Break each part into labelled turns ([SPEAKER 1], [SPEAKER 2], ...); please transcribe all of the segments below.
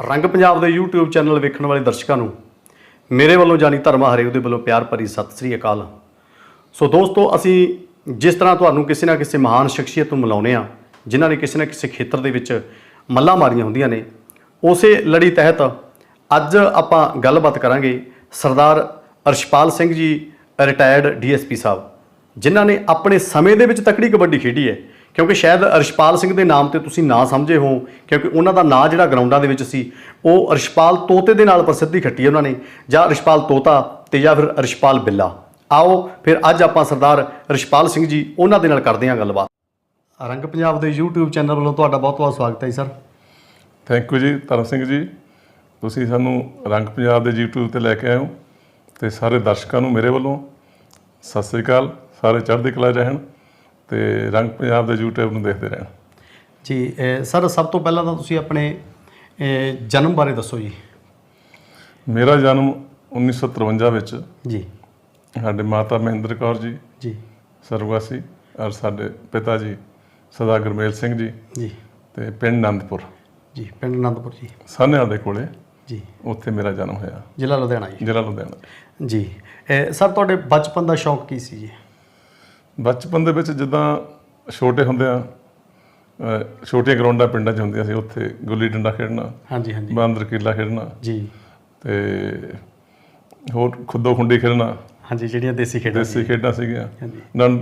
[SPEAKER 1] ਰੰਗ ਪੰਜਾਬ ਦੇ YouTube channel ਵੇਖਣ ਵਾਲੇ ਦਰਸ਼ਕਾਂ ਨੂੰ ਮੇਰੇ ਵੱਲੋਂ ਜਾਨੀ ਧਰਮਾ ਹਰੇ ਉਹਦੇ ਵੱਲੋਂ ਪਿਆਰ ਭਰੀ ਸਤਿ ਸ੍ਰੀ ਅਕਾਲ। ਸੋ ਦੋਸਤੋ, ਅਸੀਂ ਜਿਸ ਤਰ੍ਹਾਂ ਤੁਹਾਨੂੰ ਕਿਸੇ ਨਾ ਕਿਸੇ ਮਹਾਨ ਸ਼ਖਸੀਅਤ ਨੂੰ ਮਿਲਾਉਂਦੇ ਆ ਜਿਨ੍ਹਾਂ ਨੇ ਕਿਸੇ ਨਾ ਕਿਸੇ ਖੇਤਰ ਦੇ ਵਿੱਚ ਮੱਲਾਂ ਮਾਰੀਆਂ ਹੁੰਦੀਆਂ ਨੇ, ਉਸੇ ਲੜੀ ਤਹਿਤ ਅੱਜ ਆਪਾਂ ਗੱਲਬਾਤ ਕਰਾਂਗੇ ਸਰਦਾਰ ਅਰਸ਼ਪਾਲ ਸਿੰਘ ਜੀ ਰਿਟਾਇਰਡ ਡੀਐਸਪੀ ਸਾਹਿਬ, ਜਿਨ੍ਹਾਂ ਨੇ ਆਪਣੇ ਸਮੇਂ ਦੇ ਵਿੱਚ ਤਕੜੀ ਕਬੱਡੀ ਖੇਡੀ ਹੈ। ਕਿਉਂਕਿ ਸ਼ਾਇਦ ਅਰਸ਼ਪਾਲ ਸਿੰਘ ਦੇ ਨਾਮ ਤੇ ਤੁਸੀਂ ਨਾ ਸਮਝੇ ਹੋ ਕਿਉਂਕਿ ਉਹਨਾਂ ਦਾ ਨਾਂ ਜਿਹੜਾ ਗਰਾਊਂਡਾਂ ਦੇ ਵਿੱਚ ਸੀ, ਉਹ ਅਰਸ਼ਪਾਲ ਤੋਤੇ ਦੇ ਨਾਲ ਪ੍ਰਸਿੱਧੀ ਖੱਟੀ ਉਹਨਾਂ ਨੇ, ਜਾਂ ਅਰਸ਼ਪਾਲ ਤੋਤਾ ਤੇ ਜਾਂ ਫਿਰ ਅਰਸ਼ਪਾਲ ਬਿੱਲਾ। ਆਓ ਫਿਰ ਅੱਜ ਆਪਾਂ ਸਰਦਾਰ ਅਰਸ਼ਪਾਲ ਸਿੰਘ ਜੀ ਉਹਨਾਂ ਦੇ ਨਾਲ ਕਰਦੇ ਹਾਂ ਗੱਲਬਾਤ। ਰੰਗ ਪੰਜਾਬ ਦੇ YouTube ਚੈਨਲ ਵੱਲੋਂ ਤੁਹਾਡਾ ਬਹੁਤ-ਬਹੁਤ ਸਵਾਗਤ ਹੈ ਜੀ, ਸਰ।
[SPEAKER 2] ਥੈਂਕ ਯੂ ਜੀ, ਧਰਮ ਸਿੰਘ ਜੀ। ਤੁਸੀਂ ਸਾਨੂੰ ਰੰਗ ਪੰਜਾਬ ਦੇ YouTube ਤੇ ਲੈ ਕੇ ਆਏ ਹੋ ਤੇ ਸਾਰੇ ਦਰਸ਼ਕਾਂ ਨੂੰ ਮੇਰੇ ਵੱਲੋਂ ਸਤਿ ਸ੍ਰੀ ਅਕਾਲ, ਸਾਰੇ ਚੜ੍ਹਦੀ ਕਲਾ 'ਚ ਰਹਿਣ। ਤੇ ਰੰਗ ਪੰਜਾਬ ਦੇ YouTube ਨੂੰ ਦੇਖਦੇ ਰਹਿਣ।
[SPEAKER 1] ਜੀ ਸਰ ਸਭ ਤੋਂ ਪਹਿਲਾਂ ਤਾਂ ਤੁਸੀਂ ਆਪਣੇ ਜਨਮ ਬਾਰੇ ਦੱਸੋ ਜੀ।
[SPEAKER 2] ਮੇਰਾ ਜਨਮ 1953 ਵਿੱਚ।
[SPEAKER 1] ਜੀ।
[SPEAKER 2] ਸਾਡੇ ਮਾਤਾ ਮਹਿੰਦਰ ਕੌਰ ਜੀ।
[SPEAKER 1] ਜੀ।
[SPEAKER 2] ਸਰਵਗਾਸੀ ਔਰ ਸਾਡੇ ਪਿਤਾ ਜੀ ਸਰਦਾਰ ਗੁਰਮੇਲ ਸਿੰਘ ਜੀ।
[SPEAKER 1] ਜੀ।
[SPEAKER 2] ਤੇ ਪਿੰਡ ਆਨੰਦਪੁਰ
[SPEAKER 1] ਜੀ ਪਿੰਡ ਅਨੰਦਪੁਰ ਜੀ।
[SPEAKER 2] ਸਾਹਨੇਵਾਲ ਦੇ ਕੋਲੇ
[SPEAKER 1] ਜੀ।
[SPEAKER 2] ਉੱਥੇ ਮੇਰਾ ਜਨਮ ਹੋਇਆ।
[SPEAKER 1] ਜ਼ਿਲ੍ਹਾ ਲੁਧਿਆਣਾ ਜੀ।
[SPEAKER 2] ਜ਼ਿਲ੍ਹਾ ਲੁਧਿਆਣਾ।
[SPEAKER 1] ਜੀ। ਸਰ ਤੁਹਾਡੇ ਬਚਪਨ ਦਾ ਸ਼ੌਂਕ ਕੀ ਸੀ ਜੀ?
[SPEAKER 2] ਬਚਪਨ ਦੇ ਵਿੱਚ ਜਿੱਦਾਂ ਛੋਟੇ ਹੁੰਦਿਆਂ ਛੋਟੀਆਂ ਗਰਾਊਂਡਾਂ ਪਿੰਡਾਂ 'ਚ ਹੁੰਦੀਆਂ ਸੀ ਉੱਥੇ ਗੁੱਲੀ ਡੰਡਾ ਖੇਡਣਾ
[SPEAKER 1] ਹਾਂਜੀ ਹਾਂਜੀ।
[SPEAKER 2] ਬਾਂਦਰ ਕਿੱਲਾ ਖੇਡਣਾ
[SPEAKER 1] ਜੀ।
[SPEAKER 2] ਤੇ ਹੋਰ ਖੁੱਦੋ ਖੁੰਡੀ ਖੇਡਣਾ।
[SPEAKER 1] ਹਾਂਜੀ ਜਿਹੜੀਆਂ ਦੇਸੀ ਖੇਡਾਂ
[SPEAKER 2] ਦੇਸੀ ਖੇਡਾਂ ਸੀਗੀਆਂ।
[SPEAKER 1] ਹਾਂਜੀ।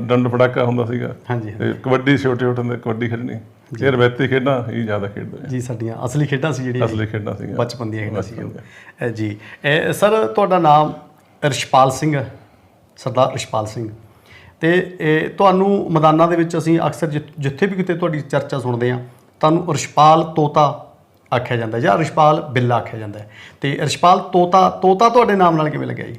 [SPEAKER 2] ਡੰਡ ਫੜਾਕਾ ਹੁੰਦਾ ਸੀਗਾ।
[SPEAKER 1] ਹਾਂਜੀ
[SPEAKER 2] ਤੇ ਕਬੱਡੀ ਛੋਟੇ ਛੋਟੇ ਹੁੰਦੇ ਕਬੱਡੀ ਖੇਡਣੀ। ਇਹ ਰਵਾਇਤੀ ਖੇਡਾਂ ਹੀ ਜ਼ਿਆਦਾ ਖੇਡਦੇ
[SPEAKER 1] ਜੀ ਸਾਡੀਆਂ ਅਸਲੀ ਖੇਡਾਂ ਸੀ ਜਿਹੜੀਆਂ
[SPEAKER 2] ਅਸਲੀ ਖੇਡਾਂ ਸੀਗੀਆਂ।
[SPEAKER 1] ਬਚਪਨ ਦੀਆਂ ਖੇਡਾਂ ਸੀ। ਜੀ। ਸਰ ਤੁਹਾਡਾ ਨਾਮ ਰਿਸ਼ਪਾਲ ਸਿੰਘ ਸਰਦਾਰ ਰਿਸ਼ਪਾਲ ਸਿੰਘ। ਤੇ ਇਹ ਤੁਹਾਨੂੰ ਮੈਦਾਨਾਂ ਦੇ ਵਿੱਚ ਅਸੀਂ ਅਕਸਰ ਜਿ- ਜਿੱਥੇ ਵੀ ਕਿਤੇ ਤੁਹਾਡੀ ਚਰਚਾ ਸੁਣਦੇ ਆ ਤੁਹਾਨੂੰ ਰਿਸ਼ਪਾਲ ਤੋਤਾ ਆਖਿਆ ਜਾਂਦਾ ਜਾਂ ਰਿਸ਼ਪਾਲ ਬਿੱਲਾ ਆਖਿਆ ਜਾਂਦਾ ਤੇ ਰਿਸ਼ਪਾਲ ਤੋਤਾ ਤੋਤਾ ਤੁਹਾਡੇ ਨਾਮ ਨਾਲ ਕਿਵੇਂ ਲੱਗਿਆ ਜੀ?